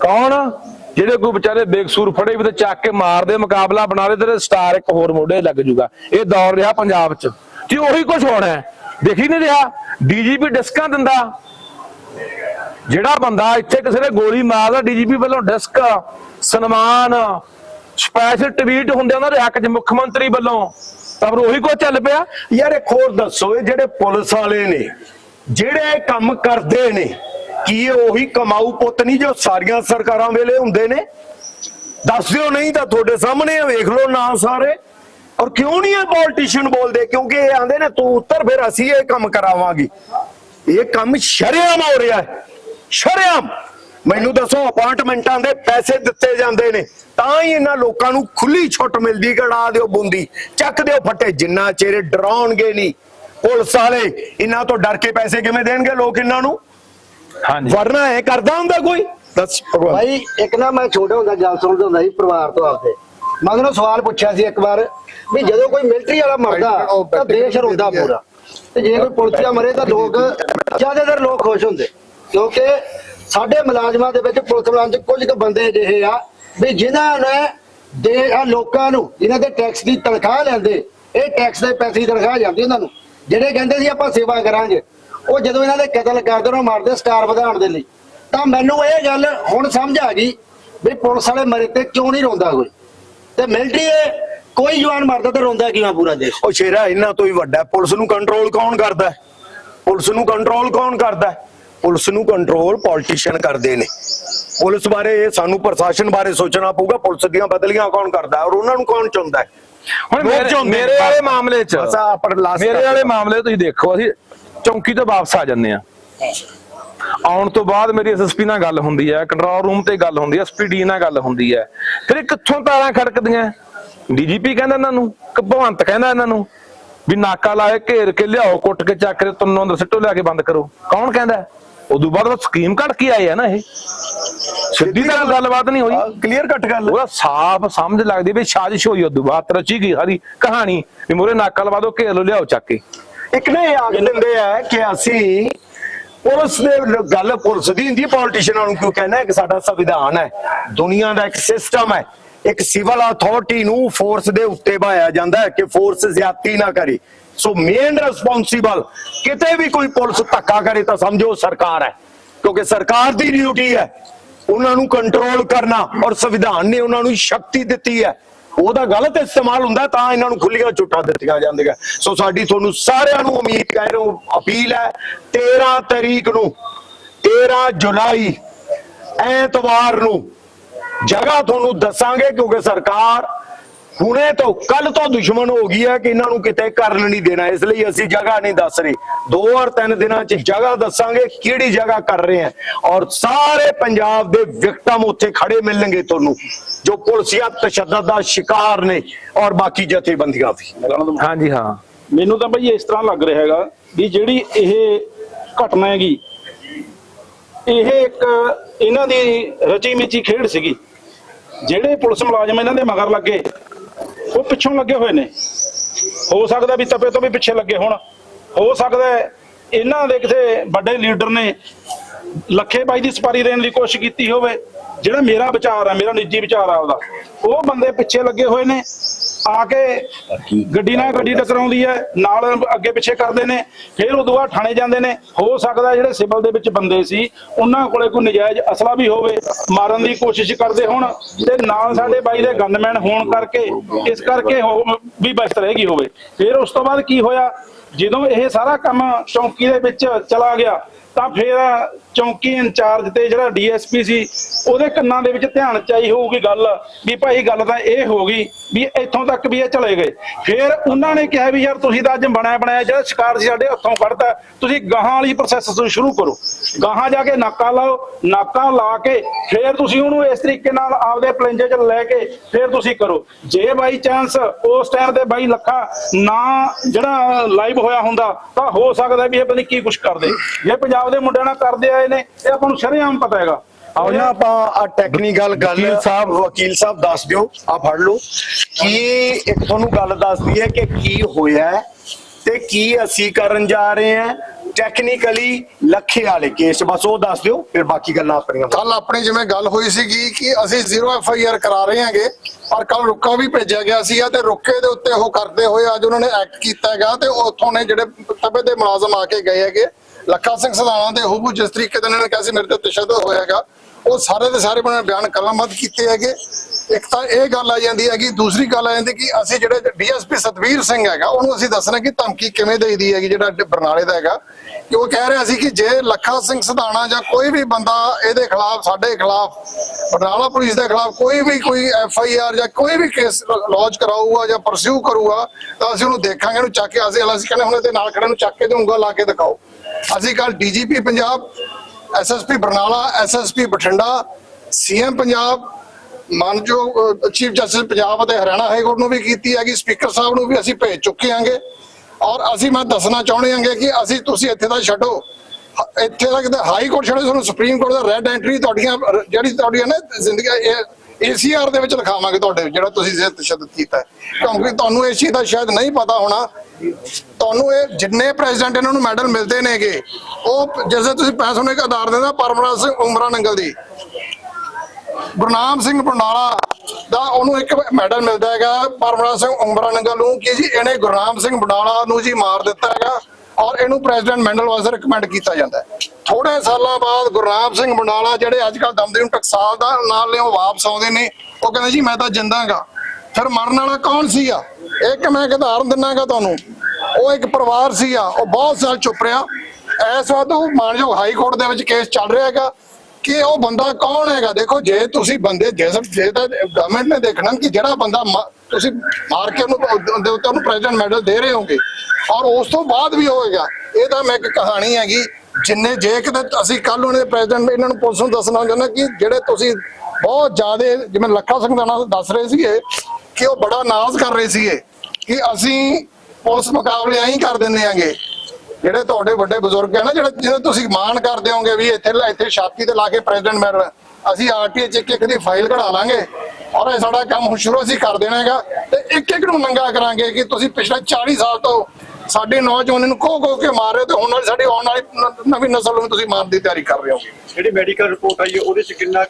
ਕੌਣ? ਜਿਹੜੇ ਕੋਈ ਵਿਚਾਰੇ ਬੇਕਸੂਰ ਫੜੇ ਵੀ ਤੇ ਚੱਕ ਕੇ ਮਾਰਦੇ, ਮੁਕਾਬਲਾ ਬਣਾ ਦੇ ਤੇਰੇ ਸਟਾਰ ਇੱਕ ਹੋਰ ਮੋਢੇ ਲੱਗ ਜੂਗਾ। ਇਹ ਦੌਰ ਰਿਹਾ ਪੰਜਾਬ 'ਚ। ਤੇ ਉਹੀ ਕੁਝ ਹੋਣਾ ਹੈ। ਦੇਖ ਨਹੀਂ ਰਿਹਾ? ਡੀਜੀਪੀ ਡਿਸਕਾਂ ਦਿੰਦਾ। ਜਿਹੜਾ ਬੰਦਾ ਇੱਥੇ ਕਿਸੇ ਨੇ ਗੋਲੀ ਮਾਰਦਾ, ਡੀਜੀਪੀ ਵੱਲੋਂ ਡਿਸਕ, ਸਨਮਾਨ ਸਪੈਸ਼ਲ ਟਵੀਟ ਹੁੰਦੇ ਉਹਨਾਂ ਦੇ ਹੱਕ 'ਚ, ਮੁੱਖ ਮੰਤਰੀ ਵੱਲੋਂ। ਤਾਂ ਫਿਰ ਉਹੀ ਕੁਝ ਚੱਲ ਪਿਆ? ਯਾਰ ਇੱਕ ਹੋਰ ਦੱਸੋ, ਇਹ ਜਿਹੜੇ ਪੁਲਿਸ ਵਾਲੇ ਨੇ, ਜਿਹੜੇ ਇਹ ਕੰਮ ਕਰਦੇ ਨੇ ਕੀ ਉਹੀ ਕਮਾਊ ਪੁੱਤ ਨਹੀਂ ਜੋ ਸਾਰੀਆਂ ਸਰਕਾਰਾਂ ਵੇਲੇ ਹੁੰਦੇ ਨੇ? ਦੱਸ ਦਿਓ ਨਹੀਂ ਤਾਂ ਤੁਹਾਡੇ ਸਾਹਮਣੇ ਵੇਖ ਲਓ ਨਾ ਸਾਰੇ। ਔਰ ਕਿਉਂ ਨਹੀਂ ਇਹ ਪੋਲੀਟੀਸ਼ੀਅਨ ਬੋਲਦੇ? ਕਿਉਂਕਿ ਇਹ ਆਂਦੇ ਨੇ, ਤੂੰ ਉੱਤਰ ਫਿਰ, ਅਸੀਂ ਇਹ ਕੰਮ ਕਰਾਵਾਂਗੇ। ਇਹ ਕੰਮ ਸ਼ਰੇਆਮ ਹੋ ਰਿਹਾ ਹੈ। ਸ਼ਰੇਆਮ। ਮੈਨੂੰ ਦੱਸੋ ਅਪਾਰਟਮੈਂਟਾਂ ਦੇ ਪੈਸੇ ਦਿੱਤੇ ਜਾਂਦੇ ਨੇ। ਤਾਂ ਹੀ ਇਹਨਾਂ ਲੋਕਾਂ ਨੂੰ ਖੁੱਲੀ ਛੁੱਟ ਮਿਲਦੀ ਗੜਾ ਦਿਓ ਬੁੰਦੀ। ਚੱਕ ਦਿਓ ਫੱਟੇ, ਜਿੰਨਾ ਚਿਹਰੇ ਡਰਾਉਣਗੇ ਨਹੀਂ। ਪੁਲਿਸ ਵਾਲੇ, ਇਹਨਾਂ ਤੋਂ ਡਰ ਕੇ ਪੈਸੇ ਕਿਵੇਂ ਦੇਣਗੇ ਲੋਕ ਇਹਨਾਂ ਨੂੰ? ਹਾਂਜੀ। ਵਰਨਾ ਇਹ ਕਰਦਾ ਹੁੰਦਾ ਕੋਈ? ਦੱਸ ਭਗਵਾਨ। ਭਾਈ ਇੱਕ ਨਾ ਮੈਂ ਛੋਟਾ ਹੁੰਦਾ ਗੱਲ ਸੁਣਦਾ ਹੁੰਦਾ ਸੀ ਪਰਿਵਾਰ ਤੋਂ ਆਪਦੇ। ਮੈਂ ਉਹਨੂੰ ਸਵਾਲ ਪੁੱਛਿਆ ਸੀ ਇੱਕ ਵਾਰ ਵੀ ਜਦੋਂ ਕੋਈ ਮਿਲਟਰੀ ਵਾਲਾ ਮਰਦਾ ਤਾਂ ਦੇਸ਼ ਰੋਂਦਾ ਪੂਰਾ। ਤੇ ਜੇ ਕੋਈ ਪੁਲਿਸਿਆ ਮਰੇ ਤਾਂ ਲੋਕ ਜ਼ਿਆਦਾਤਰ ਲੋਕ ਖੁਸ਼ ਹੁੰਦੇ। ਕਿਉਂਕਿ ਸਾਡੇ ਮੁਲਾਜ਼ਮਾਂ ਦੇ ਵਿੱਚ ਪੁਲਿਸ ਮੁਲਾਜ਼ਮ 'ਚ ਕੁਝ ਕੁ ਬੰਦੇ ਅਜਿਹੇ ਆ ਵੀ ਜਿਨ੍ਹਾਂ ਨੇ ਦੇ ਆ ਲੋਕਾਂ ਨੂੰ ਜਿਨ੍ਹਾਂ ਦੇ ਟੈਕਸ ਦੀ ਤਨਖਾਹ ਲੈਂਦੇ ਇਹ ਟੈਕਸ ਦੇ ਪੈਸੇ ਦੀ ਤਨਖਾਹ ਜਾਂਦੀ ਉਹਨਾਂ ਨੂੰ। ਜਿਹੜੇ ਕਹਿੰਦੇ ਸੀ ਆਪਾਂ ਸੇਵਾ ਕਰਾਂਗੇ ਉਹ ਜਦੋਂ ਇਹਨਾਂ ਦੇ ਕਤਲ ਕਰਦੇ ਉਹ ਮਾਰਦੇ ਸਟਾਰ ਵਧਾਉਣ ਦੇ ਲਈ ਤਾਂ ਮੈਨੂੰ ਇਹ ਗੱਲ ਹੁਣ ਸਮਝ ਆ ਗਈ ਵੀ ਪੁਲਿਸ ਵਾਲੇ ਮਰੇ ਤੇ ਕਿਉਂ ਨਹੀਂ ਰੋਂਦਾ ਕੋਈ ਤੇ ਮਿਲਟਰੀ ਕੋਈ ਜਵਾਨ ਮਰਦਾ ਤੇ ਰੋਂਦਾ ਕਿਉਂ ਪੂਰਾ ਦੇਸ਼ ਉਹ ਸ਼ੇਰਾ ਇਹਨਾਂ ਤੋਂ ਹੀ ਵੱਡਾ। ਪੁਲਿਸ ਨੂੰ ਕੰਟਰੋਲ ਕੌਣ ਕਰਦਾ ਹੈ? ਪੁਲਿਸ ਨੂੰ ਕੰਟਰੋਲ ਕੌਣ ਕਰਦਾ ਹੈ? ਪੁਲਿਸ ਨੂੰ ਕੰਟਰੋਲ ਪੋਲੀਟੀਸ਼ੀਅਨ ਕਰਦੇ ਨੇ ਪੁਲਿਸ ਬਾਰੇ ਇਹ ਸਾਨੂੰ ਪ੍ਰਸ਼ਾਸਨ ਬਾਰੇ ਸੋਚਣਾ ਪਊਗਾ ਪੁਲਿਸ ਦੀਆਂ ਬਦਲੀਆਂ ਕੌਣ ਕਰਦਾ ਔਰ ਉਹਨਾਂ ਨੂੰ ਕੌਣ ਚੁਣਦਾ ਹੈ ਹੁਣ ਮੇਰੇ। ਵਾਲੇ ਮਾਮਲੇ 'ਚ ਮੇਰੇ ਵਾਲੇ। ਮਾਮਲੇ ਤੁਸੀਂ ਦੇਖੋ ਅਸੀਂ ਚੌਂਕੀ ਤੋਂ ਵਾਪਸ ਆ ਜੰਨੇ ਆ। ਆਉਣ ਤੋਂ ਬਾਅਦ ਮੇਰੀ ਐਸਐਸਪੀ ਨਾਲ ਗੱਲ ਹੁੰਦੀ ਹੈ ਕੰਟਰੋਲ ਰੂਮ ਤੇ ਗੱਲ ਹੁੰਦੀ ਹੈ ਐਸਪੀਡੀ ਨਾਲ ਗੱਲ ਹੁੰਦੀ ਹੈ। ਫਿਰ ਇਹ ਕਿੱਥੋਂ ਤਾਰਾਂ ਖੜਕਦੀਆਂ? ਡੀਜੀਪੀ ਕਹਿੰਦਾ ਇਹਨਾਂ ਨੂੰ ਕਿ ਭਗਵੰਤ ਕਹਿੰਦਾ ਇਹਨਾਂ ਨੂੰ ਵੀ ਨਾਕਾ ਲਾਏ ਘੇਰ ਕੇ ਲਿਆਓ ਕੁੱਟ ਕੇ ਚੱਕ ਕੇ ਤੁੰਨੋਂ ਅੰਦਰ ਸਿੱਟੋ ਲਿਆ ਕੇ ਬੰਦ ਕਰੋ। ਕੌਣ ਕਹਿੰਦਾ? ਉਦੋਂ ਬਾਅਦ ਉਹ ਸਕੀਮ ਕੱਢ ਕੇ ਆਏ ਆ ਨਾ ਇਹ। ਸਿੱਧੀ ਤਾਂ ਗੱਲਬਾਤ ਨਹੀਂ ਹੋਈ। ਕਲੀਅਰ ਕੱਟ ਗੱਲ। ਉਹਦਾ ਸਾਫ਼ ਸਮਝ ਲੱਗਦੀ ਵੀ ਸਾਜ਼ਿਸ਼ ਹੋਈ ਉਦੋਂ ਬਾਅਦ ਰਚੀ ਗਈ ਸਾਰੀ ਕਹਾਣੀ ਵੀ ਮੋਰੇ ਨਾਕਾ ਲਵਾ ਦੋ ਘੇਰ ਲੋ ਲਿਆਓ ਚੱਕ ਕੇ। ਇੱਕ ਨਾ ਇਹ ਆਖ ਦਿੰਦੇ ਆ ਕਿ ਅਸੀਂ ਪੁਲਿਸ ਦੇ ਗੱਲ ਪੁਲਿਸ ਦੀ ਹੁੰਦੀ ਹੈ ਪੋਲੀਟੀਸ਼ੀਅਨਾਂ ਨੂੰ ਕਿਉਂ ਕਹਿੰਦਾ ਕਿ ਸਾਡਾ ਸੰਵਿਧਾਨ ਹੈ, ਦੁਨੀਆ ਦਾ ਇੱਕ ਸਿਸਟਮ ਹੈ, ਇੱਕ ਸਿਵਲ ਅਥਾਰਟੀ ਨੂੰ ਫੋਰਸ ਦੇ ਉੱਤੇ ਪਾਇਆ ਜਾਂਦਾ ਹੈ ਕਿ ਫੋਰਸ ਜ਼ਿਆਦਤੀ ਨਾ ਕਰੇ। ਸੋ ਮੇਨ ਰਿਸਪੌਂਸਿਬਲ ਕਿਤੇ ਵੀ ਕੋਈ ਪੁਲਿਸ ਧੱਕਾ ਕਰੇ ਤਾਂ ਸਮਝੋ ਸਰਕਾਰ ਹੈ, ਕਿਉਂਕਿ ਸਰਕਾਰ ਦੀ ਡਿਊਟੀ ਹੈ, ਉਹਨਾਂ ਨੂੰ ਕੰਟਰੋਲ ਕਰਨਾ ਔਰ ਸੰਵਿਧਾਨ ਨੇ ਉਹਨਾਂ ਨੂੰ ਸ਼ਕਤੀ ਦਿੱਤੀ ਹੈ। ਉਹਦਾ ਗਲਤ ਇਸਤੇਮਾਲ ਹੁੰਦਾ ਤਾਂ ਇਹਨਾਂ ਨੂੰ ਖੁੱਲੀਆਂ ਚੁੱਟਾਂ ਦਿੱਤੀਆਂ ਜਾਂਦੀਆਂ। ਸੋ ਸਾਡੀ ਤੁਹਾਨੂੰ ਸਾਰਿਆਂ ਨੂੰ ਉਮੀਦ ਕਹਿ ਰਹੇ ਹੋ, ਅਪੀਲ ਹੈ 13 ਤਰੀਕ ਨੂੰ 13 ਜੁਲਾਈ, ਐਤਵਾਰ ਨੂੰ ਜਗ੍ਹਾ ਤੁਹਾਨੂੰ ਦੱਸਾਂਗੇ ਕਿਉਂਕਿ ਸਰਕਾਰ ਹੁਣੇ ਤੋਂ ਕੱਲ ਤੋਂ ਦੁਸ਼ਮਣ ਹੋ ਗਈ ਹੈ ਕਿ ਇਹਨਾਂ ਨੂੰ ਕਿਤੇ ਕਰਨ ਨਹੀਂ ਦੇਣਾ ਇਸ ਲਈ ਅਸੀਂ ਜਗ੍ਹਾ ਨਹੀਂ ਦੱਸ ਰਹੇ। ਦੋ ਔਰ ਤਿੰਨ ਦਿਨਾਂ 'ਚ ਜਗ੍ਹਾ ਦੱਸਾਂਗੇ ਕਿਹੜੀ ਜਗ੍ਹਾ ਕਰ ਰਹੇ ਹਾਂ ਔਰ ਸਾਰੇ ਪੰਜਾਬ ਦੇ ਵਿਕਟਮ ਉੱਥੇ ਖੜੇ ਮਿਲਣਗੇ ਤੁਹਾਨੂੰ ਜੋ ਪੁਲਸੀਆ ਤਸ਼ੱਦਦ ਦਾ ਸ਼ਿਕਾਰ ਨੇ ਔਰ ਬਾਕੀ ਜਥੇਬੰਦੀਆਂ ਵੀ। ਹਾਂਜੀ ਹਾਂ। ਮੈਨੂੰ ਤਾਂ ਬਈ ਇਸ ਤਰ੍ਹਾਂ ਲੱਗ ਰਿਹਾ ਹੈਗਾ ਵੀ ਜਿਹੜੀ ਇਹ ਘਟਨਾ ਹੈਗੀ ਇਹ ਇੱਕ ਇਹਨਾਂ ਦੀ ਰਚੀ ਮਿਚੀ ਖੇਡ ਸੀਗੀ। ਜਿਹੜੇ ਪੁਲਿਸ ਮੁਲਾਜ਼ਮ ਇਹਨਾਂ ਦੇ ਮਗਰ ਲੱਗੇ ਉਹ ਪਿੱਛੋਂ ਲੱਗੇ ਹੋਏ ਨੇ। ਹੋ ਸਕਦਾ ਵੀ ਤਪੇ ਤੋਂ ਵੀ ਪਿੱਛੇ ਲੱਗੇ ਹੋਣ। ਹੋ ਸਕਦਾ ਇਹਨਾਂ ਦੇ ਕਿਸੇ ਵੱਡੇ ਲੀਡਰ ਨੇ ਲੱਖੇ ਬਾਈ ਦੀ ਸਪਾਰੀ ਦੇਣ ਦੀ ਕੋਸ਼ਿਸ਼ ਕੀਤੀ ਹੋਵੇ, ਜਿਹੜਾ ਮੇਰਾ ਵਿਚਾਰ ਹੈ ਮੇਰਾ ਨਿੱਜੀ ਵਿਚਾਰ ਆ ਉਹਦਾ। ਉਹ ਬੰਦੇ ਪਿੱਛੇ ਲੱਗੇ ਹੋਏ ਨੇ, ਆ ਕੇ ਗੱਡੀ ਨਾਲ ਗੱਡੀ ਟਕਰਾਉਂਦੀ ਹੈ, ਨਾਲ ਅੱਗੇ ਪਿੱਛੇ ਕਰਦੇ ਨੇ, ਫਿਰ ਉਦੋਂ ਬਾਅਦ ਥਾਣੇ ਜਾਂਦੇ ਨੇ। ਹੋ ਸਕਦਾ ਜਿਹੜੇ ਸਿਵਲ ਦੇ ਵਿੱਚ ਬੰਦੇ ਸੀ, ਉਹਨਾਂ ਕੋਲੇ ਕੋਈ ਨਜਾਇਜ਼ ਅਸਲਾ ਵੀ ਹੋਵੇ, ਮਾਰਨ ਦੀ ਕੋਸ਼ਿਸ਼ ਕਰਦੇ ਹੋਣ, ਤੇ ਨਾਲ ਸਾਡੇ ਬਾਈ ਦੇ ਗਨਮੈਨ ਹੋਣ ਕਰਕੇ, ਇਸ ਕਰਕੇ ਹੋ- ਵੀ ਬਚਤ ਰਹਿ ਗਈ ਹੋਵੇ। ਫਿਰ ਉਸ ਤੋਂ ਬਾਅਦ ਕੀ ਹੋਇਆ? ਜਦੋਂ ਇਹ ਸਾਰਾ ਕੰਮ ਚੌਂਕੀ ਦੇ ਵਿੱਚ ਚਲਾ ਗਿਆ, ਤਾਂ ਫਿਰ ਚੌਂਕੀ ਇੰਚਾਰਜ ਤੇ ਜਿਹੜਾ ਡੀਐਸਪੀ ਸੀ, ਉਹਦੇ ਕੰਨਾਂ ਦੇ ਵਿੱਚ ਧਿਆਨ ਚਾਈ ਹੋਊਗੀ ਗੱਲ ਵੀ ਭਾਈ ਗੱਲ ਤਾਂ ਇਹ ਹੋ ਗਈ ਵੀ ਇੱਥੋਂ ਤੱਕ ਵੀ ਇਹ ਚਲੇ ਗਏ। ਫਿਰ ਉਹਨਾਂ ਨੇ ਕਿਹਾ ਵੀ ਯਾਰ ਤੁਸੀਂ ਤਾਂ ਅੱਜ ਬਣਾਇਆ ਬਣਾਇਆ ਜਿਹੜਾ ਸ਼ਿਕਾਰ ਸੀ ਸਾਡੇ ਹੱਥੋਂ ਕੱਢਤਾ ਤੁਸੀਂ ਗਾਹਾਂ ਵਾਲੀ ਪ੍ਰੋਸੈਸ ਤੋਂ ਸ਼ੁਰੂ ਕਰੋ। ਗਾਹਾਂ ਜਾ ਕੇ ਨਾਕਾ ਲਾਓ, ਨਾਕਾ ਲਾ ਕੇ ਫਿਰ ਤੁਸੀਂ ਉਹਨੂੰ ਇਸ ਤਰੀਕੇ ਨਾਲ ਆਪਦੇ ਪਲੰਜੇ 'ਚ ਲੈ ਕੇ ਫਿਰ ਤੁਸੀਂ ਕਰੋ। ਜੇ ਬਾਈ ਚਾਂਸ ਉਸ ਟਾਈਮ ਤੇ ਬਾਈ ਲੱਖਾ ਨਾ ਜਿਹੜਾ ਲਾਈਵ ਹੋਇਆ ਹੁੰਦਾ, ਤਾਂ ਹੋ ਸਕਦਾ ਵੀ ਇਹ ਪਤਾ ਨਹੀਂ ਕੀ ਕੁਛ ਕਰਦੇ। ਜੇ ਪੰਜਾਬ ਦੇ ਮੁੰਡਿਆਂ ਨਾਲ ਕਰਦੇ ਆ ਆਏ ਨੇ ਇਹ ਆਪਾਂ ਨੂੰ ਸ਼ਰੇਆਮ ਪਤਾ ਹੈਗਾ। ਆਓ ਨਾ ਆਪਾਂ ਆ ਟੈਕਨੀਕਲ ਗੱਲ ਵਕੀਲ ਸਾਹਿਬ- ਵਕੀਲ ਸਾਹਿਬ ਦੱਸ ਦਿਓ ਆ ਫੜ ਲਓ। ਕੀ ਇੱਕ ਤੁਹਾਨੂੰ ਗੱਲ ਦੱਸਦੀ ਹੈ ਕਿ ਕੀ ਹੋਇਆ ਤੇ ਕੀ ਅਸੀਂ ਕਰਨ ਜਾ ਰਹੇ ਹਾਂ ਟੈਕਨੀਕਲੀ ਲੱਖੇ ਵਾਲੇ ਕੇਸ ਬਸ ਉਹ ਦੱਸ ਦਿਓ ਫਿਰ ਬਾਕੀ ਗੱਲਾਂ ਆਪਣੀਆਂ। ਕੱਲ ਆਪਣੀ ਜਿਵੇਂ ਗੱਲ ਹੋਈ ਸੀਗੀ ਕਿ ਅਸੀਂ ਜ਼ੀਰੋ ਐਫ ਆਈ ਆਰ ਕਰਾ ਰਹੇ ਹਾਂਗੇ ਪਰ ਕੱਲ ਰੁੱਕਾ ਵੀ ਭੇਜਿਆ ਗਿਆ ਸੀਗਾ ਤੇ ਰੁੱਕੇ ਦੇ ਉੱਤੇ ਉਹ ਕਰਦੇ ਹੋਏ ਅੱਜ ਉਹਨਾਂ ਨੇ ਐਕਟ ਕੀਤਾ ਹੈਗਾ ਤੇ ਉੱਥੋਂ ਨੇ ਜਿਹੜੇ ਤਬੇ ਦੇ ਮੁਲਾਜ਼ਮ ਆ ਕੇ ਗਏ ਹੈਗੇ। ਲੱਖਾ ਸਿੰਘ ਸਦਾਣਾ ਦੇ ਹੂਬੂ ਜਿਸ ਤਰੀਕੇ ਦੇ ਇਹਨਾਂ ਨੇ ਕਿਹਾ ਸੀ, ਮੇਰੇ ਤੇ ਤਸ਼ੱਦਦ ਹੋਇਆ ਹੈਗਾ ਉਹ ਸਾਰੇ ਦੇ ਸਾਰੇ ਬਣੇ ਬਿਆਨ ਕਲਮਬੱਧ ਕੀਤੇ ਹੈਗੇ। ਇੱਕ ਤਾਂ ਇਹ ਗੱਲ ਆ ਜਾਂਦੀ ਹੈਗੀ, ਦੂਸਰੀ ਗੱਲ ਆ ਜਾਂਦੀ ਕਿ ਅਸੀਂ ਜਿਹੜੇ ਡੀਐਸਪੀ ਸਤਵੀਰ ਸਿੰਘ ਹੈਗਾ, ਉਹਨੂੰ ਅਸੀਂ ਦੱਸਣਾ ਕਿ ਧਮਕੀ ਕਿਵੇਂ ਦੇਈਦੀ ਹੈਗੀ, ਜਿਹੜਾ ਬਰਨਾਲੇ ਦਾ ਹੈਗਾ। ਕਿ ਉਹ ਕਹਿ ਰਿਹਾ ਸੀ ਕਿ ਜੇ ਲੱਖਾ ਸਿੰਘ ਸਧਾਣਾ ਜਾਂ ਕੋਈ ਵੀ ਬੰਦਾ ਇਹਦੇ ਖਿਲਾਫ, ਸਾਡੇ ਖਿਲਾਫ, ਬਰਨਾਲਾ ਪੁਲਿਸ ਦੇ ਖਿਲਾਫ ਕੋਈ ਵੀ ਕੋਈ ਐਫ ਆਈ ਆਰ ਜਾਂ ਕੋਈ ਵੀ ਕੇਸ ਲੌਂਚ ਕਰਾਊਗਾ ਜਾਂ ਪਰਸਿਊ ਕਰੂਗਾ, ਤਾਂ ਅਸੀਂ ਉਹਨੂੰ ਦੇਖਾਂਗੇ ਉਹਨੂੰ ਚੱਕ ਕੇ ਅਸੀਂ ਅਸੀਂ ਕਹਿੰਦੇ ਹੁਣ ਇਹਦੇ ਨਾਲ ਖੜੇ ਨੂੰ ਚੱਕ ਕੇ ਤੇ ਉਂਗਲ ਲਾ ਕੇ ਦਿਖਾਓ। ਅਸੀਂ ਕੱਲ DGP Punjab, SSP Barnala, SSP Bathinda, CM Punjab, ਮਾਨਯੋਗ ਚੀਫ ਜਸਟਿਸ ਪੰਜਾਬ ਅਤੇ ਹਰਿਆਣਾ ਹਾਈ ਕੋਰਟ ਨੂੰ ਵੀ ਕੀਤੀ ਹੈਗੀ, ਸਪੀਕਰ ਸਾਹਿਬ ਨੂੰ ਵੀ ਅਸੀਂ ਭੇਜ ਚੁੱਕੇ ਹਾਂਗੇ। ਔਰ ਅਸੀਂ, ਮੈਂ ਦੱਸਣਾ ਚਾਹੁੰਦੇ ਹਾਂਗੇ ਕਿ ਅਸੀਂ, ਤੁਸੀਂ ਇੱਥੇ ਦਾ ਛੱਡੋ। ਇੱਥੇ ਤੱਕ ਤਾਂ ਹਾਈ ਕੋਰਟ ਛੱਡੋ, ਤੁਹਾਨੂੰ ਸੁਪਰੀਮ ਕੋਰਟ ਦਾ ਰੈੱਡ ਐਂਟਰੀ ਤੁਹਾਡੀਆਂ ਜਿਹੜੀ ਤੁਹਾਡੀਆਂ ਨਾ ਜ਼ਿੰਦਗੀ ਏਸੀਆਰ ਦੇ ਵਿੱਚ ਲਿਖਾਵਾਂਗੇ ਤੁਹਾਡੇ, ਜਿਹੜਾ ਤੁਸੀਂ ਜੇ ਤਸ਼ੱਦਦ ਕੀਤਾ ਕਿਉਂਕਿ ਤੁਹਾਨੂੰ ਇਸ ਚੀਜ਼ ਦਾ ਸ਼ਾਇਦ ਨਹੀਂ ਪਤਾ ਹੋਣਾ, ਤੁਹਾਨੂੰ ਇਹ ਜਿੰਨੇ ਪ੍ਰੈਜ਼ੀਡੈਂਟ ਇਹਨਾਂ ਨੂੰ ਮੈਡਲ ਮਿਲਦੇ ਨੇਗੇ, ਉਹ ਜਿਵੇਂ ਤੁਸੀਂ ਪੈਸੇ ਨੇ ਇੱਕ ਆਧਾਰ ਦਿੰਦਾ ਪਰਮਰਾ ਸਿੰਘ ਉਮਰਾ ਨੰਗਲ ਦੀ। ਗੁਰਨਾਮ ਸਿੰਘ ਪੰਡਾਲਾ ਦਾ ਉਹਨੂੰ ਇੱਕ ਮੈਡਲ ਮਿਲਦਾ ਹੈਗਾ ਪਰਮਰਾ ਸਿੰਘ ਉਮਰਾ ਨੰਗਲ ਨੂੰ, ਕਿ ਜੀ ਇਹਨੇ ਗੁਰਨਾਮ ਸਿੰਘ ਪੰਡਾਲਾ ਨੂੰ ਜੀ ਮਾਰ ਦਿੱਤਾ ਹੈਗਾ। ਔਰ ਇਹਨੂੰ ਪ੍ਰੈਜ਼ੀਡੈਂਟ ਮੈਡਲ ਵਾਸਤੇ ਰਿਕਮੈਂਡ ਕੀਤਾ ਜਾਂਦਾ ਥੋੜੇ ਸਾਲਾਂ ਬਾਅਦ ਗੁਰਨਾਮ ਸਿੰਘ ਪੰਡਾਲਾ ਜਿਹੜੇ ਅੱਜ ਕੱਲ ਦਮਦਮੀ ਟਕਸਾਲ ਦਾ ਨਾਲ ਲਿਓ ਵਾਪਸ ਆਉਂਦੇ ਨੇ। ਉਹ ਕਹਿੰਦੇ ਜੀ, ਮੈਂ ਤਾਂ ਜਿੰਦਾਗਾ। ਫਿਰ ਮਰਨ ਵਾਲਾ ਕੌਣ ਸੀਗਾ? ਇੱਕ ਮੈਂ ਉਦਾਹਰਨ ਦਿੰਨਾਗਾ ਤੁਹਾਨੂੰ। ਉਹ ਇੱਕ ਪਰਿਵਾਰ ਸੀਗਾ, ਉਹ ਬਹੁਤ ਸਾਲ ਚੁੱਪ ਰਿਹਾ। ਇਸ ਵਕਤ ਉਹ ਮਾਨਯੋਗ ਹਾਈ ਕੋਰਟ ਦੇ ਵਿੱਚ ਕੇਸ ਚੱਲ ਰਿਹਾ ਹੈਗਾ ਕਿ ਉਹ ਬੰਦਾ ਕੌਣ ਹੈਗਾ? ਦੇਖੋ, ਜੇ ਤੁਸੀਂ ਬੰਦੇ ਜਿਸ ਜੇ ਤਾਂ ਗਵਰਨਮੈਂਟ ਨੇ ਦੇਖਣਾ ਕਿ ਜਿਹੜਾ ਬੰਦਾ ਤੁਸੀਂ ਮਾਰ ਕੇ ਉਹਨੂੰ ਉਹਦੇ ਉੱਤੇ ਉਹਨੂੰ ਪ੍ਰੈਜ਼ੀਡੈਂਟ ਮੈਡਲ ਦੇ ਰਹੇ ਹੋਗੇ। ਔਰ ਉਸ ਤੋਂ ਬਾਅਦ ਵੀ ਹੋਏਗਾ। ਇਹ ਤਾਂ ਮੈਂ ਇੱਕ ਕਹਾਣੀ ਹੈਗੀ, ਜਿੰਨੇ ਜੇ ਕਿਤੇ ਅਸੀਂ ਕੱਲ ਉਹਨੇ ਪ੍ਰੈਜ਼ੀਡੈਂਟ ਇਹਨਾਂ ਨੂੰ ਪੁਲਿਸ ਨੂੰ ਦੱਸਣਾ ਚਾਹੁੰਦਾ ਕਿ ਜਿਹੜੇ ਤੁਸੀਂ ਬਹੁਤ ਜ਼ਿਆਦਾ ਜਿਵੇਂ ਲੱਖਾ ਸਿੰਘ ਦਾ ਨਾਮ ਦੱਸ ਰਹੇ ਸੀਗੇ, ਕਿ ਉਹ ਬੜਾ ਨਾਜ਼ ਕਰ ਰਹੇ ਸੀਗੇ, ਕਿ ਅਸੀਂ ਪੁਲਿਸ ਮੁਕਾਬਲੇ ਐਂ ਹੀ ਕਰ ਦਿੰਦੇ ਆਂਗੇ ਜਿਹੜੇ ਤੁਹਾਡੇ ਵੱਡੇ ਬਜ਼ੁਰਗ ਹੈ ਨਾ, ਜਿਹੜੇ ਜਿਹਨੂੰ ਤੁਸੀਂ ਮਾਣ ਕਰਦੇ ਹੋਗੇ ਵੀ ਇੱਥੇ ਇੱਥੇ ਛਾਤੀ ਤੇ ਲਾ ਕੇ ਪ੍ਰੈਜ਼ੀਡੈਂਟ ਮੈਡਲ ਅਸੀਂ ਆਰਟੀਏ ਚ ਇੱਕ ਇੱਕ ਦੀ ਫਾਈਲ ਕਢਾ ਲਾਂਗੇ। ਔਰ ਇਹ ਸਾਡਾ ਕੰਮ ਸ਼ੁਰੂ ਅਸੀਂ ਕਰ ਦੇਣਾ ਹੈਗਾ। ਤੇ ਇੱਕ ਇੱਕ ਨੂੰ ਨੰਗਾ ਕਰਾਂਗੇ ਕਿ ਤੁਸੀਂ ਪਿਛਲੇ 40 ਸਾਲ ਤੋਂ ਸਾਡੇ ਨੌਜਵਾਨਾਂ ਨੂੰ ਖੋ ਖੋ ਕੇ ਮਾਰ ਰਹੇ ਹੋ ਤੇ ਹੁਣ ਵਾਲੀ ਸਾਡੀ ਆਉਣ ਵਾਲੀ ਨਵੀਂ ਨਸਲ ਨੂੰ ਤੁਸੀਂ ਮਾਰਨ ਦੀ ਤਿਆਰੀ ਕਰ ਰਹੇ ਹੋਗੇ ਜਿਹੜੀ ਮੈਡੀਕਲ ਰਿਪੋਰਟ ਆਈ ਹੈ ਉਹਦੇ ਚ ਕਿੰਨਾ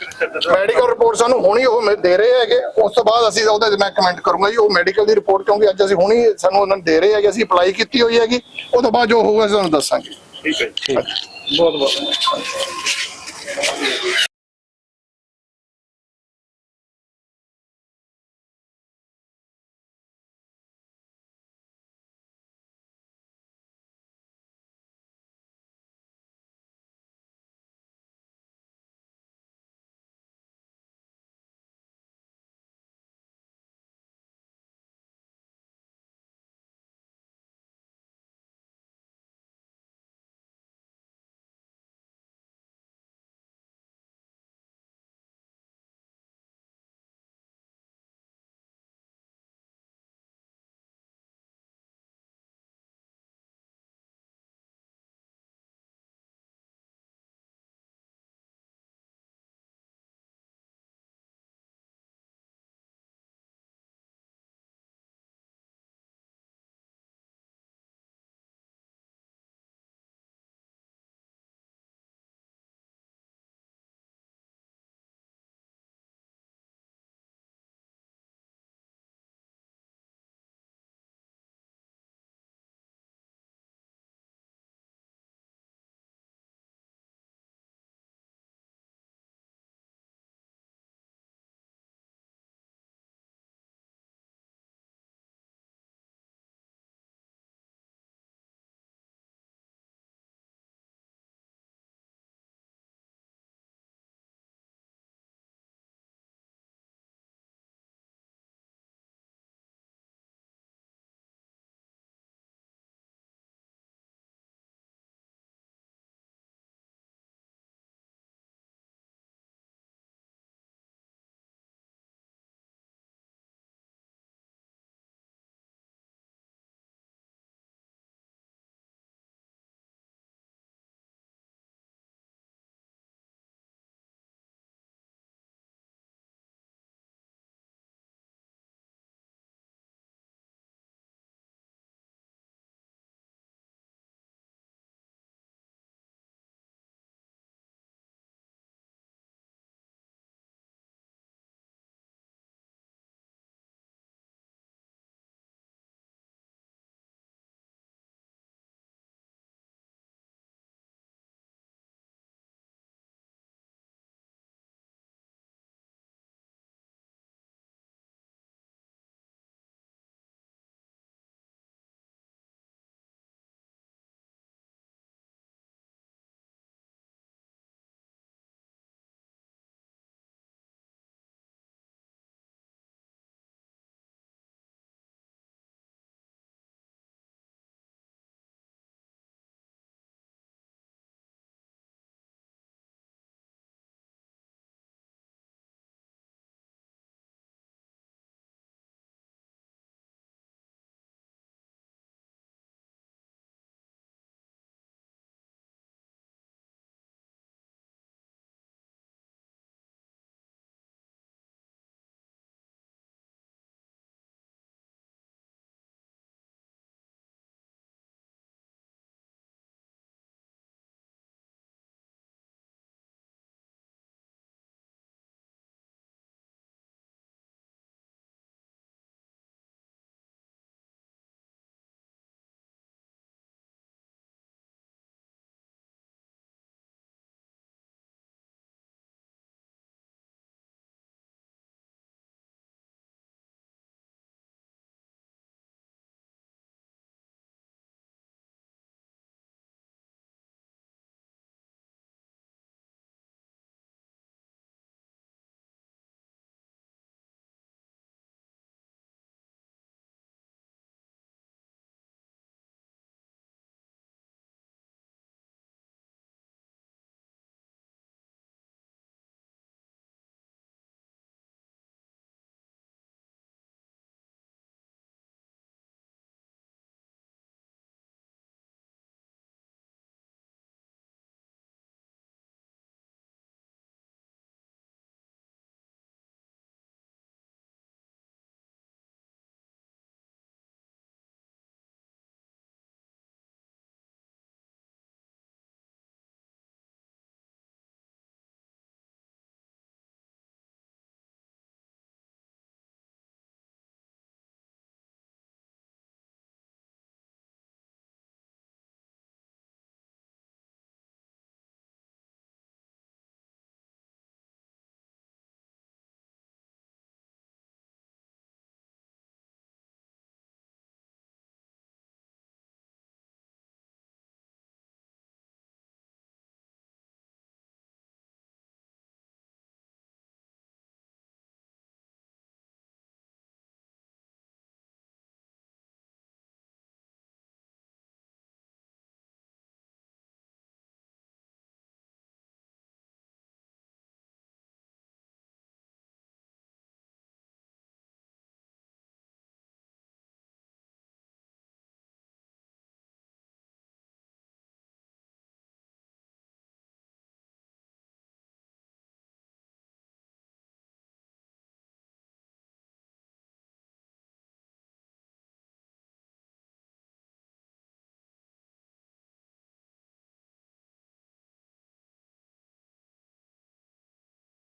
ਮੈਡੀਕਲ ਰਿਪੋਰਟ ਸਾਨੂੰ ਹੁਣੀ ਉਹ ਦੇ ਰਹੇ ਹੈਗੇ। ਉਸ ਤੋਂ ਬਾਅਦ ਅਸੀਂ ਉਹਦੇ ਤੇ ਮੈਂ ਕਮੈਂਟ ਕਰੂੰਗਾ ਜੀ ਉਹ ਮੈਡੀਕਲ ਦੀ ਰਿਪੋਰਟ ਕਿਉਂਕਿ ਅੱਜ ਅਸੀਂ ਹੁਣੀ ਸਾਨੂੰ ਉਹਨਾਂ ਨੇ ਦੇ ਰਹੇ ਹੈਗੇ ਅਸੀਂ ਅਪਲਾਈ ਕੀਤੀ ਹੋਈ ਹੈਗੀ। ਉਹ ਤੋਂ ਬਾਅਦ ਜੋ ਹੋਊਗਾ ਤੁਹਾਨੂੰ ਦੱਸਾਂਗੇ। ਠੀਕ ਹੈ ਜੀ। ਬਹੁਤ ਬਹੁਤ